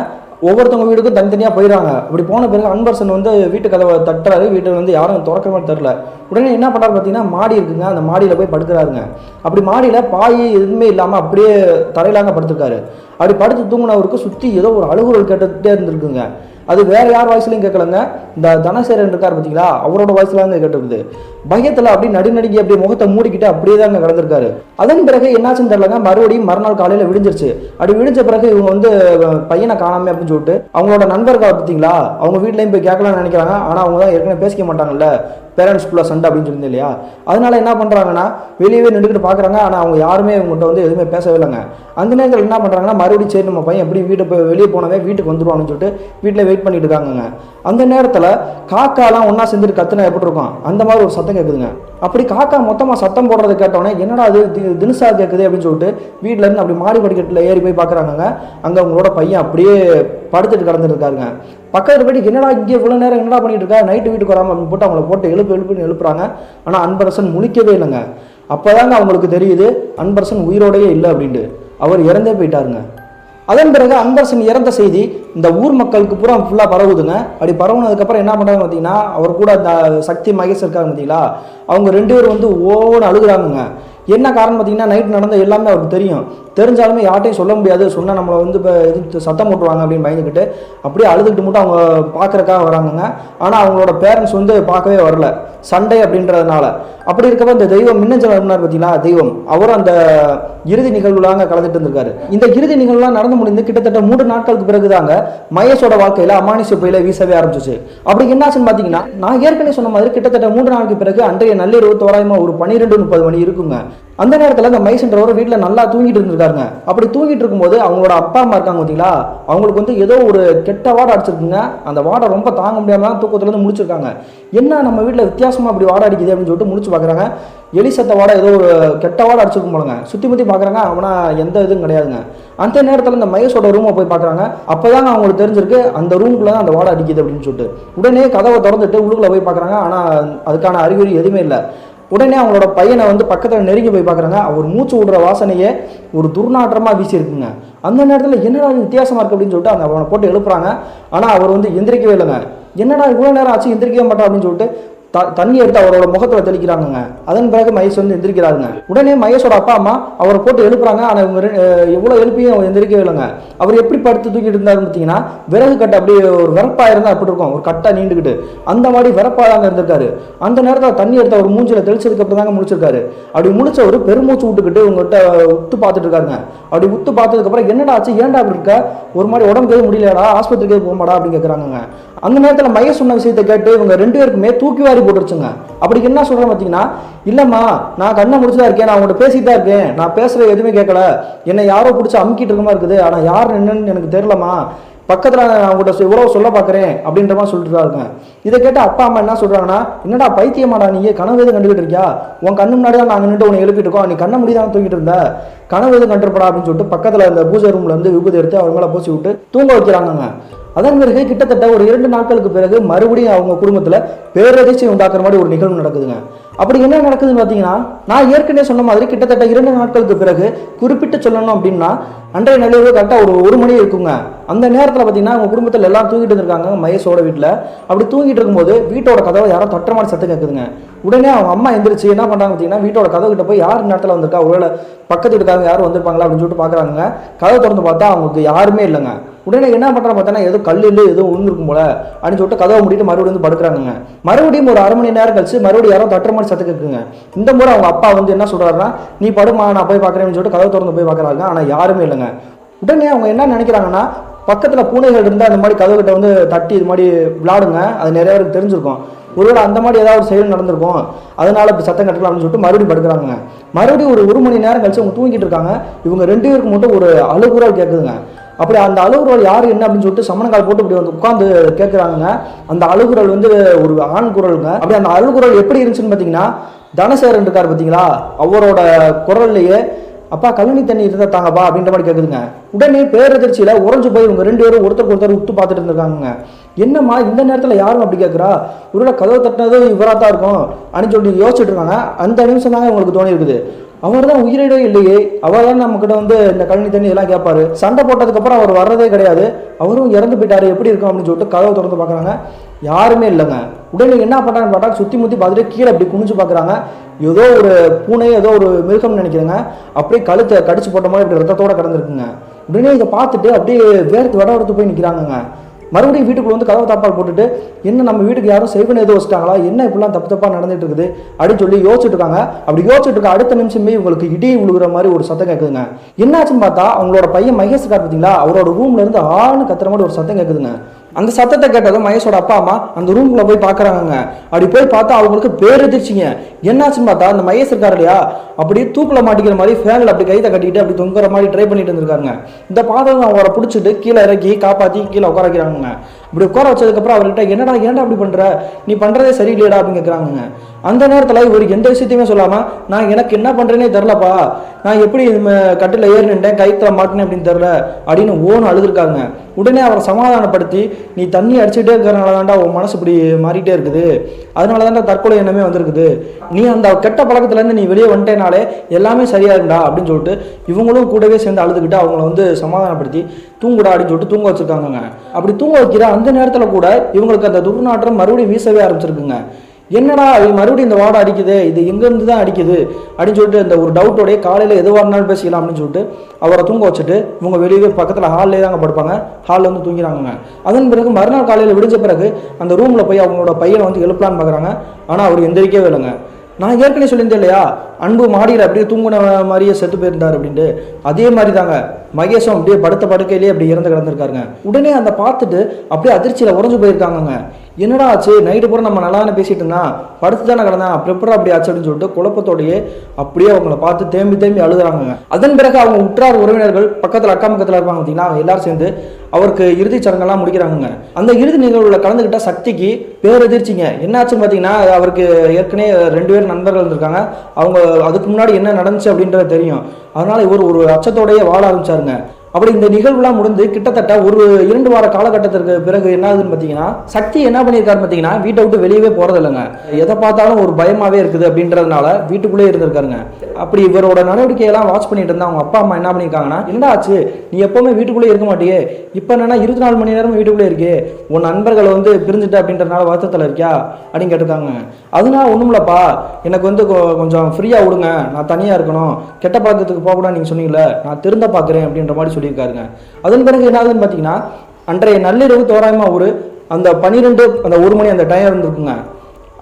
ஒவ்வொருத்தவங்க வீடுக்கும் தனித்தனியாக போயிடுறாங்க. அப்படி போன பிறகு அன்பரசன் வந்து வீட்டு கதவை தட்டுறாரு. வீட்டில் வந்து யாரும் திறக்கிற மாதிரி தெரில. உடனே என்ன பண்ணுறாரு பார்த்தீங்கன்னா மாடி இருக்குங்க. அந்த மாடியில் போய் படுக்கிறாருங்க. அப்படி மாடியில் பாய் எதுவுமே இல்லாமல் அப்படியே தரையிலாங்க படுத்திருக்காரு. அப்படி படுத்து தூங்கினவருக்கு சுற்றி ஏதோ ஒரு அழுகுறல் கேட்டுகிட்டே இருந்திருக்குங்க. அது வேற யார் வாய்ஸ்லையும் கேட்கலங்க. இந்த தனசேரன் இருக்கார் பார்த்தீங்களா அவரோட வாய்ஸ்ல தாங்க கேட்டிருக்குது. பயத்தில் அப்படி நடுநடுங்கி அப்படியே முகத்தை மூடிக்கிட்டு அப்படியே தாங்க கிடந்திருக்காரு. அதன் பிறகு என்னாச்சுன்னு தெரியலங்க. மறுபடியும் மறுநாள் காலையில் விடிஞ்சிருச்சு. அப்படி விடிஞ்ச பிறகு இவங்க வந்து பையனை காணாமே அப்படின்னு சொல்லிட்டு அவங்களோட நண்பர்கள் பார்த்தீங்களா அவங்க வீட்லயும் போய் கேட்கலாம்னு நினைக்கிறாங்க. ஆனால் அவங்க தான் ஏற்கனவே பேசிக்க மாட்டாங்கல்ல. பேரண்ட்ஸ்குள்ளே சண்டை அப்படின்னு சொல்லியிருந்தேன் இல்லையா? அதனால என்ன பண்ணுறாங்கன்னா வெளியவே நின்றுக்கிட்டு பார்க்குறாங்க ஆனால் அவங்க யாருமே இவங்ககிட்ட வந்து எதுவுமே பேசவே இல்லைங்க. அந்த நேரத்தில் என்ன பண்ணுறாங்கன்னா மறுபடியும் சரி நம்ம பையன் எப்படி வீட்டு போய் வெளியே போனவே வீட்டுக்கு வந்துடுவான்னு சொல்லிட்டு வீட்டில் வெயிட் பண்ணிட்டு இருக்காங்கங்க. அந்த நேரத்தில் காக்காலாம் ஒன்றா செஞ்சுட்டு கத்துனா எப்படி இருக்கும் அந்த மாதிரி ஒரு சத்தம் கேட்குதுங்க அப்படி காக்கா மொத்தமாக சத்தம் போடுறது கேட்டோன்னே என்னடா அது தி- தினுசா கேட்குது அப்படின்னு சொல்லிட்டு வீட்ல இருந்து அப்படி மாடி படிக்கட்டில் ஏறி போய் பார்க்குறாங்க அங்கே அவங்களோட பையன் அப்படியே படுத்துட்டு கிடந்துருக்காருங்க. பக்கத்தில் பக்கத்து போயிட்டு என்னடா இங்கே இவ்வளோ நேரம் என்னடா பண்ணிட்டு இருக்கா? நைட்டு வீட்டுக்கு வராமல் அப்படின்னு போட்டு அவங்கள போட்டு எழுப்பு எழுப்புன்னு எழுப்புறாங்க. ஆனால் அன்பரசன் முழிக்கவே இல்லைங்க. அப்போதாங்க அவங்களுக்கு தெரியுது அன்பரசன் உயிரோடையே இல்லை அப்படின்ட்டு. அவர் இறந்தே போயிட்டாருங்க. அதன் பிறகு அன்பரசன் இறந்த செய்தி இந்த ஊர் மக்களுக்கு பூரா ஃபுல்லாக பரவுதுங்க. அப்படி பரவுனதுக்கப்புறம் என்ன பண்ணுறாங்க பார்த்தீங்கன்னா அவர் கூட அந்த சக்தி மகேஷ் இருக்காங்க பார்த்தீங்களா? அவங்க ரெண்டு பேரும் வந்து ஓன்னு அழுகுறாங்கங்க. என்ன காரணம் பார்த்தீங்கன்னா நைட் நடந்த எல்லாமே அவருக்கு தெரியும். தெரிஞ்சாலுமே யார்ட்டையும் சொல்ல முடியாது. சொன்னால் நம்மளை வந்து இப்போ இது சத்தம் போட்டுருவாங்க அப்படின்னு பயந்துக்கிட்டு அப்படியே அழுதுகிட்டு மட்டும் அவங்க பார்க்குறக்காக வராங்கங்க. ஆனால் அவங்களோட பேரண்ட்ஸ் வந்து பார்க்கவே வரல. சண்டை அப்படின்றதுனால. அப்படி இருக்கப்ப இந்த தெய்வம் மின்னஞ்சல் இருந்தார் பார்த்தீங்களா தெய்வம். அவரும் அந்த இறுதி நிகழ்வுலாங்க கலந்துட்டு இருந்திருக்காரு. இந்த இறுதி நிகழ்வுலாம் நடந்து முடிந்து கிட்டத்தட்ட மூன்று நாட்களுக்கு பிறகுதாங்க மகேஷோட வாழ்க்கையில் அமானுஷ புயல வீசவே ஆரம்பிச்சிச்சு. அப்படி என்னாச்சுன்னு பார்த்தீங்கன்னா நான் ஏற்கனவே சொன்ன மாதிரி கிட்டத்தட்ட மூன்று நாளுக்கு பிறகு அன்றைய நள்ளிரவு தோராயமாக ஒரு பன்னிரெண்டு முப்பது மணி இருக்குங்க. அந்த நேரத்தில் அந்த மைசன்றவர் வீட்டில் நல்லா தூங்கிட்டு இருந்திருக்காருங்க. அப்படி தூங்கிட்டு இருக்கும்போது அவங்களோட அப்பா அம்மா இருக்காங்க பார்த்தீங்களா அவங்களுக்கு வந்து ஏதோ ஒரு கெட்ட வாடை அடிச்சிருக்குங்க. அந்த வாடை ரொம்ப தாங்க முடியாம தான் தூக்கத்துலேருந்து முடிச்சிருக்காங்க என்ன நம்ம வீட்டில் வித்தியாசமாக அப்படி வாடை அடிக்குது அப்படின்னு சொல்லிட்டு முடிச்சு பார்க்குறாங்க எலி சத்த வாடை ஏதோ ஒரு கெட்ட வாடை அடிச்சிருக்கும் போலங்க. சுற்றி முற்றி பார்க்குறாங்க அவனா எந்த இதுவும் கிடையாதுங்க. அந்த நேரத்தில் இந்த மகேஷோட ரூமை போய் பார்க்குறாங்க அப்போதாங்க அவங்களுக்கு தெரிஞ்சிருக்கு அந்த ரூம்குள்ளே தான் அந்த வாடை அடிக்குது அப்படின்னு சொல்லிட்டு. உடனே கதவை திறந்துட்டு உள்ளுக்குள்ளே போய் பார்க்குறாங்க ஆனால் அதுக்கான அறிகுறி எதுவுமே இல்லை. உடனே அவங்களோட பையனை வந்து பக்கத்தில் நெருங்கி போய் பார்க்குறாங்க. அவர் மூச்சு விடுற வாசனையே ஒரு துர்நாற்றமாக வீசியிருக்குங்க. அந்த நேரத்தில் என்னடா வித்தியாசமாக வித்தியாசமா இருக்கு அப்படின்னு சொல்லிட்டு அந்த அவனை போட்டு எழுப்புறாங்க. ஆனால் அவர் வந்து எந்திரிக்கவே இல்லைங்க. என்னடா இவ்வளோ நேரம் ஆச்சு எந்திரிக்கவே மாட்டா அப்படின்னு சொல்லிட்டு த தண்ணி எடுத்து அவரோட முகத்தில் தெளிக்கிறாங்கங்க. அதன் பிறகு மகேஷ் வந்து எந்திரிக்கிறாருங்க. உடனே மகேஷோட அப்பா அம்மா அவரை போட்டு எழுப்புறாங்க. ஆனால் இவங்க எவ்வளோ எழுப்பியும் அவர் எந்திரிக்கவே இல்லைங்க. அவர் எப்படி படுத்து தூக்கிட்டு இருந்தாருன்னு பார்த்தீங்கன்னா விறகு கட்டை அப்படியே ஒரு விறப்பா இருந்தால் அப்படி இருக்கும். ஒரு கட்டை நீண்டுக்கிட்டு அந்த மாதிரி விறப்பா தாங்க இருந்திருக்காரு. அந்த நேரத்தில் தண்ணி எடுத்து அவர் மூஞ்சில தெளிச்சதுக்கு அப்புறம் தாங்க முடிச்சிருக்காரு அப்படி முடிச்ச ஒரு பெருமூச்சு விட்டுக்கிட்டு உங்ககிட்ட உத்து பார்த்துட்டு இருக்காருங்க. அப்படி உத்து பார்த்ததுக்கு அப்புறம் என்னடா ஆச்சு? ஏன்டா அப்படி இருக்க? ஒரு மாதிரி உடம்புக்கு முடியலடா ஆஸ்பத்திரிக்கே போகமாடா அப்படின்னு கேட்குறாங்க அந்த நேரத்தில் மைய சொன்ன விஷயத்தை கேட்டு இவங்க ரெண்டு பேருக்குமே தூக்கி வாரி போட்டுருச்சுங்க. அப்படி என்ன சொல்றேன் பார்த்தீங்கன்னா இல்லைம்மா நான் கண்ணை முடிச்சுதான் இருக்கேன் நான் உங்கள்கிட்ட பேசிட்டு தான் இருக்கேன். நான் பேசுகிற எதுவுமே கேட்கல என்னை யாரோ பிடிச்சி அமுக்கிட்டு இருக்க இருக்குது. ஆனால் யார் என்னன்னு எனக்கு தெரிலம்மா பக்கத்தில் நான் உங்கள்கிட்ட இவ்வளோ சொல்ல பார்க்குறேன் அப்படின்ற மாதிரி சொல்லிட்டு தான் இருக்கேன். இதை கேட்டு அப்பா அம்மா என்ன சொல்கிறாங்கன்னா என்னடா பைத்தியமாடா நீ? கனவு எதுவும் கண்டுகிட்டு இருக்கியா? உன் கண்ணு முன்னாடி தான் நாங்கள் நின்று உன்னை எழுப்பிட்டு இருக்கோம். நீ கண்ணை முடிதான் தூங்கிட்டு இருந்த. கனவு எதுவும் கண்டுருப்படா அப்படின்னு சொல்லிட்டு பக்கத்தில் இந்த பூஜை ரூம்லேருந்து இருந்து எடுத்து அவங்க மேலே பூசி விட்டு தூங்க வைக்கிறாங்கங்க. அதன் பிறகு கிட்டத்தட்ட ஒரு இரண்டு நாட்களுக்கு பிறகு மறுபடியும் அவங்க குடும்பத்தில் பேரதிர்ச்சி உண்டாக்குற மாதிரி ஒரு நிகழ்வு நடக்குதுங்க. அப்படி என்ன நடக்குதுன்னு பார்த்தீங்கன்னா நான் ஏற்கனவே சொன்ன மாதிரி கிட்டத்தட்ட இரண்டு நாட்களுக்கு பிறகு குறிப்பிட்டு சொல்லணும் அப்படின்னா அன்றைய நிலைவு கரெக்டாக ஒரு ஒரு மணி இருக்குங்க. அந்த நேரத்தில் பார்த்தீங்கன்னா அவங்க குடும்பத்தில் எல்லாம் தூங்கிட்டு இருக்காங்க மகேஷோட வீட்டில் அப்படி தூங்கிட்டு இருக்கும்போது வீட்டோட கதவை யாரோ தட்டுற மாதிரி சத்தம் கேட்குதுங்க உடனே அவங்க அம்மா எந்திரிச்சு என்ன பண்ணுறாங்க பார்த்தீங்கன்னா வீட்டோட கதவு கிட்ட போய் யார் நேரத்தில் வந்திருக்கா? ஒருவேளை பக்கத்து வீட்டுக்காரங்க யாரும் வந்திருப்பாங்களா அப்படின்னு சொல்லிட்டு பார்க்குறாங்க கதவை திறந்து பார்த்தா அவங்களுக்கு யாருமே இல்லைங்க. உடனே என்ன பண்ணுறாங்க பார்த்தோன்னா ஏதோ கல் இல்லை ஏதோ இருக்கும் போல அப்படின்னு சொல்லிட்டு கதவை மூடிட்டு மறுபடியும் வந்து படுக்கிறாங்க மறுபடியும் ஒரு அரை மணி நேரம் கழிச்சு மறுபடியும் யாரோ தட்டுற மாதிரி சத்தம் கேட்குங்க இந்த முறை அவங்க அப்பா வந்து என்ன சொல்கிறாருன்னா நீ படுமா நான் போய் பார்க்குறேன்னு சொல்லிட்டு கதவை திறந்து போய் பார்க்குறாங்க ஆனால் யாருமே இல்லைங்க. உடனே அவங்க என்ன நினைக்கிறாங்கன்னா பக்கத்தில் பூனைகள் இருந்தால் அந்த மாதிரி கதவு கிட்ட வந்து தட்டி இது மாதிரி விளாடுங்க. அது நிறைய பேருக்கு தெரிஞ்சிருக்கும். ஒருவேளை அந்த மாதிரி ஏதாவது ஒரு செயல் நடந்திருக்கும். அதனால இப்படி சத்தம் கட்டலாம் அப்படின்னு சொல்லிட்டு மறுபடியும் படுக்கிறாங்க மறுபடியும் ஒரு ஒரு மணி நேரம் கழிச்சு அவங்க தூங்கிட்டு இருக்காங்க. இவங்க ரெண்டு பேருக்கு மட்டும் ஒரு அழுகுரல் கேட்குதுங்க. அப்படி அந்த அழுகுரல் யார் என்ன அப்படின்னு சொல்லிட்டு சமணங்கால் போட்டு இப்படி வந்து உட்காந்து கேட்குறாங்க அந்த அழுகுறல் வந்து ஒரு ஆண் குரலுங்க. அப்படி அந்த அழுகுறல் எப்படி இருந்துச்சுன்னு பார்த்தீங்கன்னா தனசேரன் இருக்கார் பார்த்தீங்களா? அவரோட குரல்லையே அப்பா கழனி தண்ணி இருந்தால் தாங்கப்பா அப்படின்ற மாதிரி கேட்குதுங்க உடனே பேரதிர்ச்சியில் உறைஞ்சு போய் இவங்க ரெண்டு பேரும் ஒருத்தருக்கு ஒருத்தர் உத்து பார்த்துட்டு இருந்திருக்காங்க என்னம்மா இந்த நேரத்தில் யாரும் அப்படி கேட்குறா ஒருவேளை கதவை தட்டினது இவராக தான் இருக்கும் அப்படின்னு சொல்லிட்டு யோசிச்சுட்டு இருக்காங்க. அந்த நிமிஷம் தாங்க உங்களுக்கு தோணி இருக்குது அவர் தான் உயிரிடம் இல்லையே. அவர் தான் நம்மக்கிட்ட வந்து இந்த கழனி தண்ணி எல்லாம் கேட்பாரு. சண்டை போட்டதுக்கப்புறம் அவர் வர்றதே கிடையாது. அவரும் இறந்து போயிட்டாரு. எப்படி இருக்கும் அப்படின்னு சொல்லிட்டு கதவை திறந்து பார்க்குறாங்க. யாருமே இல்லைங்க. உடனே என்ன பண்ணுறாங்கன்னு பார்த்தா சுற்றி முற்றி பார்த்துட்டு கீழே அப்படி குனிஞ்சு பார்க்குறாங்க. ஏதோ ஒரு பூனை ஏதோ ஒரு மிருகம்னு நினைக்கிறேங்க. அப்படியே கழுத்தை கடிச்சு போட்ட மாதிரி இப்படி ரத்தத்தோடு கிடந்துருக்குங்க. உடனே இதை பார்த்துட்டு அப்படியே வேர்த்து வட வரத்து போய் நிற்கிறாங்கங்க மறுபடியும் வீட்டுக்குள்ள வந்து கதவை தாப்பால் போட்டுட்டு என்ன நம்ம வீட்டுக்கு யாரும் செய்வன் எதுவும் வச்சுட்டாங்களா? என்ன இப்படிலாம் தப்பு தப்பா நடந்துட்டு இருக்குது அப்படின்னு சொல்லி யோசிச்சுட்டு இருக்காங்க. அப்படி யோசிச்சுட்டு இருக்க அடுத்த நிமிஷமே இவங்களுக்கு இடி விழுகிற மாதிரி ஒரு சத்தம் கேட்குதுங்க. என்னாச்சுன்னு பார்த்தா அவங்களோட பையன் மகேஷ் கார் பார்த்தீங்களா? அவரோட ரூம்ல இருந்து ஆணு கத்துற மாதிரி ஒரு சத்தம் கேட்குதுங்க. அந்த சத்தத்தை கேட்டதும் மகேஷோட அப்பா அம்மா அந்த ரூம்குள்ள போய் பார்க்கறாங்க அப்படி போய் பார்த்தா அவங்களுக்கு பேரெதிர்ச்சிங்க என்னாச்சுன்னு பார்த்தா அந்த மகேஷ் இருக்காரு இல்லையா? அப்படியே தூக்குல மாட்டிக்கிற மாதிரி ஃபேனில் அப்படி கைத்தை கட்டிட்டு அப்படி தொங்குற மாதிரி ட்ரை பண்ணிட்டு இருந்திருக்காங்க இந்த பாதகம் அவரை பிடிச்சிட்டு கீழே இறக்கி காப்பாற்றி கீழே உட்கார வைக்கிறாங்க இப்படி உட்கார வச்சதுக்கப்புறம் அவர்கிட்ட என்னடா ஏன்டா அப்படி பண்ணுற நீ பண்ணுறதே சரியில்லையடா அப்படின்னு கேட்குறாங்க அந்த நேரத்தில் இவர் எந்த விஷயத்தையுமே சொல்லாமல் நான் எனக்கு என்ன பண்ணுறேனே தெரிலப்பா நான் எப்படி கட்டில் ஏறி நின்றேன் கைத்தில் மாட்டினேன் அப்படின்னு தெரில அப்படின்னு ஓன்னு அழுதுருக்காங்க. உடனே அவரை சமாதானப்படுத்தி நீ தண்ணி அடிச்சுட்டே இருக்கிறனால தான்டா உன் மனசு இப்படி மாறிட்டே இருக்குது. அதனால தான்டா தற்கொலை எண்ணமே வந்திருக்குது. நீ அந்த கெட்ட பழக்கத்துலேருந்து நீ வெளியே வந்துட்டேனாலே எல்லாமே சரியாயிருண்டா அப்படின்னு சொல்லிட்டு இவங்களும் கூடவே சேர்ந்து அழுதுகிட்டு அவங்கள வந்து சமாதானப்படுத்தி தூங்குடா அப்படின்னு சொல்லிட்டு தூங்க வச்சிருக்காங்கங்க. அப்படி தூங்க வைக்கிற அந்த நேரத்தில் கூட இவங்களுக்கு அந்த துர்நாற்றம் மறுபடியும் வீசவே ஆரம்பிச்சிருக்குங்க. என்னடா இது மறுபடியும் இந்த வாடை அடிக்குது? இது எங்கேருந்து தான் அடிக்குது? அப்படின்னு சொல்லிட்டு இந்த ஒரு டவுட்டோடய காலையில் எதுவாக இருந்தாலும் பேசிக்கலாம் அப்படின்னு சொல்லிட்டு அவரை தூங்க வச்சுட்டு இவங்க வெளியே பக்கத்தில் ஹால்லே தாங்க படுப்பாங்க. ஹாலில் வந்து தூங்கிறாங்க அதன் பிறகு மறுநாள் காலையில் விடிஞ்ச பிறகு அந்த ரூமில் போய் அவங்களோட பையனை வந்து எழுப்பலான்னு பார்க்குறாங்க ஆனால் அவர் எந்திரிக்கவே இல்லைங்க. நான் ஏற்கனவே சொல்லியிருந்தேன் இல்லையா? அன்பு மாடியில் அப்படியே தூங்கின மாதிரியே செத்து போயிருந்தார் அப்படின்ட்டு. அதே மாதிரி தாங்க மகேஷும் அப்படியே படுத்த படுக்கையிலேயே அப்படி இறந்து கிடந்திருக்காருங்க. உடனே அந்த பார்த்துட்டு அப்படியே அதிர்ச்சியில் உறைஞ்சு போயிருக்காங்கங்க. என்னடா ஆச்சு? நைட்டு பூரா நம்ம நல்லா தானே பேசிட்டு இருந்தான் படுத்து தானே கிடந்தேன் ப்ரிப்பர் அப்படி ஆச்சு அப்படின்னு சொல்லிட்டு குழப்பத்தோடையே அப்படியே அவங்கள பார்த்து தேம்பி தேம்பி அழுகுறாங்க அதன் பிறகு அவங்க உற்றார் உறவினர்கள் பக்கத்தில் அக்கா பக்கத்தில் இருப்பாங்க பார்த்தீங்கன்னா அவங்க எல்லாரும் சேர்ந்து அவருக்கு இறுதிச் சடங்கெல்லாம் முடிக்கிறாங்க அந்த இறுதி நிகழ்வுல கலந்துக்கிட்ட சக்திக்கு பேரெதிர்ச்சிங்க. என்னாச்சுன்னு பார்த்தீங்கன்னா அவருக்கு ஏற்கனவே ரெண்டு பேர் நண்பர்கள் இருந்திருக்காங்க. அவங்க அதுக்கு முன்னாடி என்ன நடந்துச்சு அப்படின்றது தெரியும். அதனால இவர் ஒரு அச்சத்தோடையே வாழ ஆரம்பிச்சாருங்க. அப்படி இந்த நிகழ்வுலாம் முடிந்து கிட்டத்தட்ட ஒரு இரண்டு வார காலகட்டத்திற்கு பிறகு என்ன ஆகுதுன்னு பார்த்தீங்கன்னா சக்தி என்ன பண்ணியிருக்காரு பார்த்தீங்கன்னா வீட்டை விட்டு வெளியவே போகிறது இல்லைங்க எதை பார்த்தாலும் ஒரு பயமாகவே இருக்குது அப்படின்றதுனால வீட்டுக்குள்ளே இருந்திருக்காருங்க. அப்படி இவரோட நடவடிக்கையெல்லாம் வாட்ச் பண்ணிட்டு இருந்தா அவங்க அப்பா அம்மா என்ன பண்ணியிருக்காங்கன்னா என்ன ஆச்சு? நீ எப்போவுமே வீட்டுக்குள்ளே இருக்க மாட்டியே. இப்போ என்னன்னா இருபத்தி நாலு மணி நேரம் வீட்டுக்குள்ளே இருக்கே. உன் நண்பர்கள் வந்து பிரிஞ்சுட்ட அப்படின்றதுனால வருத்தத்தில் இருக்கியா? அப்படின்னு கேட்டிருக்காங்க. அதனால ஒண்ணுமில்லப்பா எனக்கு வந்து கொ- கொஞ்சம் ஃப்ரீயாக விடுங்க. நான் தனியாக இருக்கணும். கெட்ட பழக்கத்துக்கு போகக்கூடாது நீங்கள் சொன்னீங்களே நான் திருந்த பார்க்குறேன். அப்படின்ற மாதிரி சொல்லி சொல்லியிருக்காருங்க. அதன் பிறகு என்ன ஆகுதுன்னு பார்த்தீங்கன்னா அன்றைய நள்ளிரவு தோராயமாக ஒரு அந்த பன்னிரெண்டு அந்த ஒரு மணி அந்த டைம் இருந்திருக்குங்க.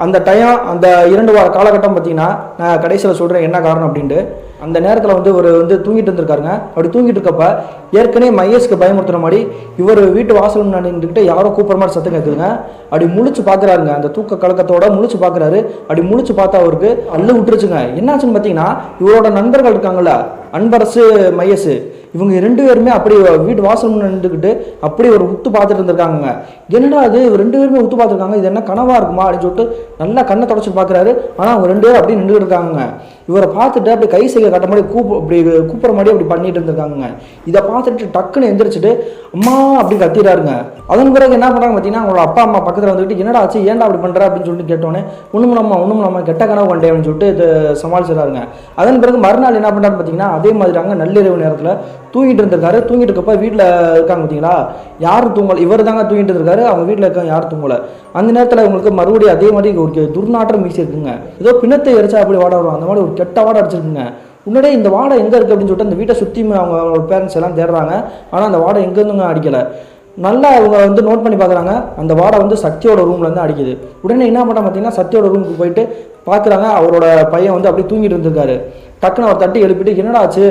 அந்த டைம் அந்த இரண்டு வார காலகட்டம் பார்த்தீங்கன்னா நான் கடைசியில் சொல்கிறேன் என்ன காரணம் அப்படின்ட்டு. அந்த நேரத்தில் வந்து ஒரு வந்து தூங்கிட்டு இருந்திருக்காருங்க. அப்படி தூங்கிட்டு இருக்கப்ப ஏற்கனவே மையஸ்க்கு பயமுறுத்துற மாதிரி இவர் வீட்டு வாசல் நின்றுக்கிட்டு யாரோ கூப்பிட்ற மாதிரி சத்தம் கேட்குதுங்க. அப்படி முழிச்சு பார்க்குறாருங்க அந்த தூக்க கலக்கத்தோட முழிச்சு பார்க்குறாரு அப்படி முழிச்சு பார்த்தா அவருக்கு அள்ளு விட்டுருச்சுங்க. என்னாச்சுன்னு பார்த்தீங்கன்னா இவரோட நண்பர்கள் இருக்காங்கல்ல அன்பரசு மகேஷ் இவங்க ரெண்டு பேருமே அப்படி வீட்டு வாசல் நின்றுக்கிட்டு அப்படி ஒரு உத்து பார்த்துட்டு இருந்திருக்காங்க என்னடா அது இவர் ரெண்டு பேருமே உத்து பார்த்துருக்காங்க. இது என்ன கனவா இருக்குமா? அப்படின்னு சொல்லிட்டு நல்லா கண்ணை தொடச்சு பார்க்குறாரு. ஆனால் அவங்க ரெண்டு பேரும் அப்படியே நின்றுட்டு இருக்காங்க இவரை பார்த்துட்டு அப்படி கை செய்ய கட்ட மாதிரி கூப்பு அப்படி கூப்பிட்ற மாதிரி அப்படி பண்ணிட்டு இருந்திருக்காங்க இதை பார்த்துட்டு டக்குன்னு எந்திரிச்சிட்டு அம்மா அப்படி கத்திடுறாருங்க அதன் பிறகு என்ன பண்ணுறாங்க பார்த்தீங்கன்னா அவங்களோட அப்பா அம்மா பக்கத்தில் வந்துட்டு என்னடா ஆச்சு? ஏன்டா அப்படி பண்ணுற அப்படின்னு சொல்லிட்டு கேட்டோன்னே ஒன்றும் நம்ம ஒன்றும் நம்ம கெட்ட கனவு கொண்டே அப்படின்னு சொல்லிட்டு இது சமாளிச்சிடறாருங்க. அதன் பிறகு மறுநாள் என்ன பண்ணுறாரு பார்த்தீங்கன்னா அதே மாதிரி அங்கே நள்ளிரவு நேரத்தில் தூங்கிட்டு இருந்திருக்காரு. தூங்கிட்டு இருக்கப்ப வீட்டில் இருக்காங்க பார்த்தீங்களா? யாரும் தூங்கல. இவர் தாங்க தூங்கிட்டு இருக்காரு அவங்க வீட்டில் இருக்காங்க யாரும் தூங்கல. அந்த நேரத்தில் உங்களுக்கு மறுபடியும் அதே மாதிரி ஒரு துர்நாற்றம் வீசி இருக்குங்க ஏதோ பிணத்தை எரிச்சா அப்படி வாட வரும். அந்த மாதிரி ஒரு கெட்ட வாடை அடிச்சிருக்குங்க. முன்னாடியே இந்த வாடை எங்கே இருக்குது அப்படின்னு சொல்லிட்டு அந்த வீட்டை சுற்றி அவங்க அவங்களோட பேரண்ட்ஸ் எல்லாம் தேடுறாங்க. ஆனால் அந்த வாடை எங்கேருந்துங்க அடிக்கலை. நல்லா அவங்க வந்து நோட் பண்ணி பார்க்குறாங்க. அந்த வாடை வந்து சக்தியோட ரூம்லேருந்து அடிக்குது. உடனே என்ன பண்ண பார்த்தீங்கன்னா சக்தியோட ரூமுக்கு போயிட்டு பார்க்குறாங்க. அவரோட பையன் வந்து அப்படியே தூங்கிட்டு இருந்திருக்காரு. டக்குன்னு அவர் தட்டி எழுப்பிட்டு என்னடா ஆச்சு?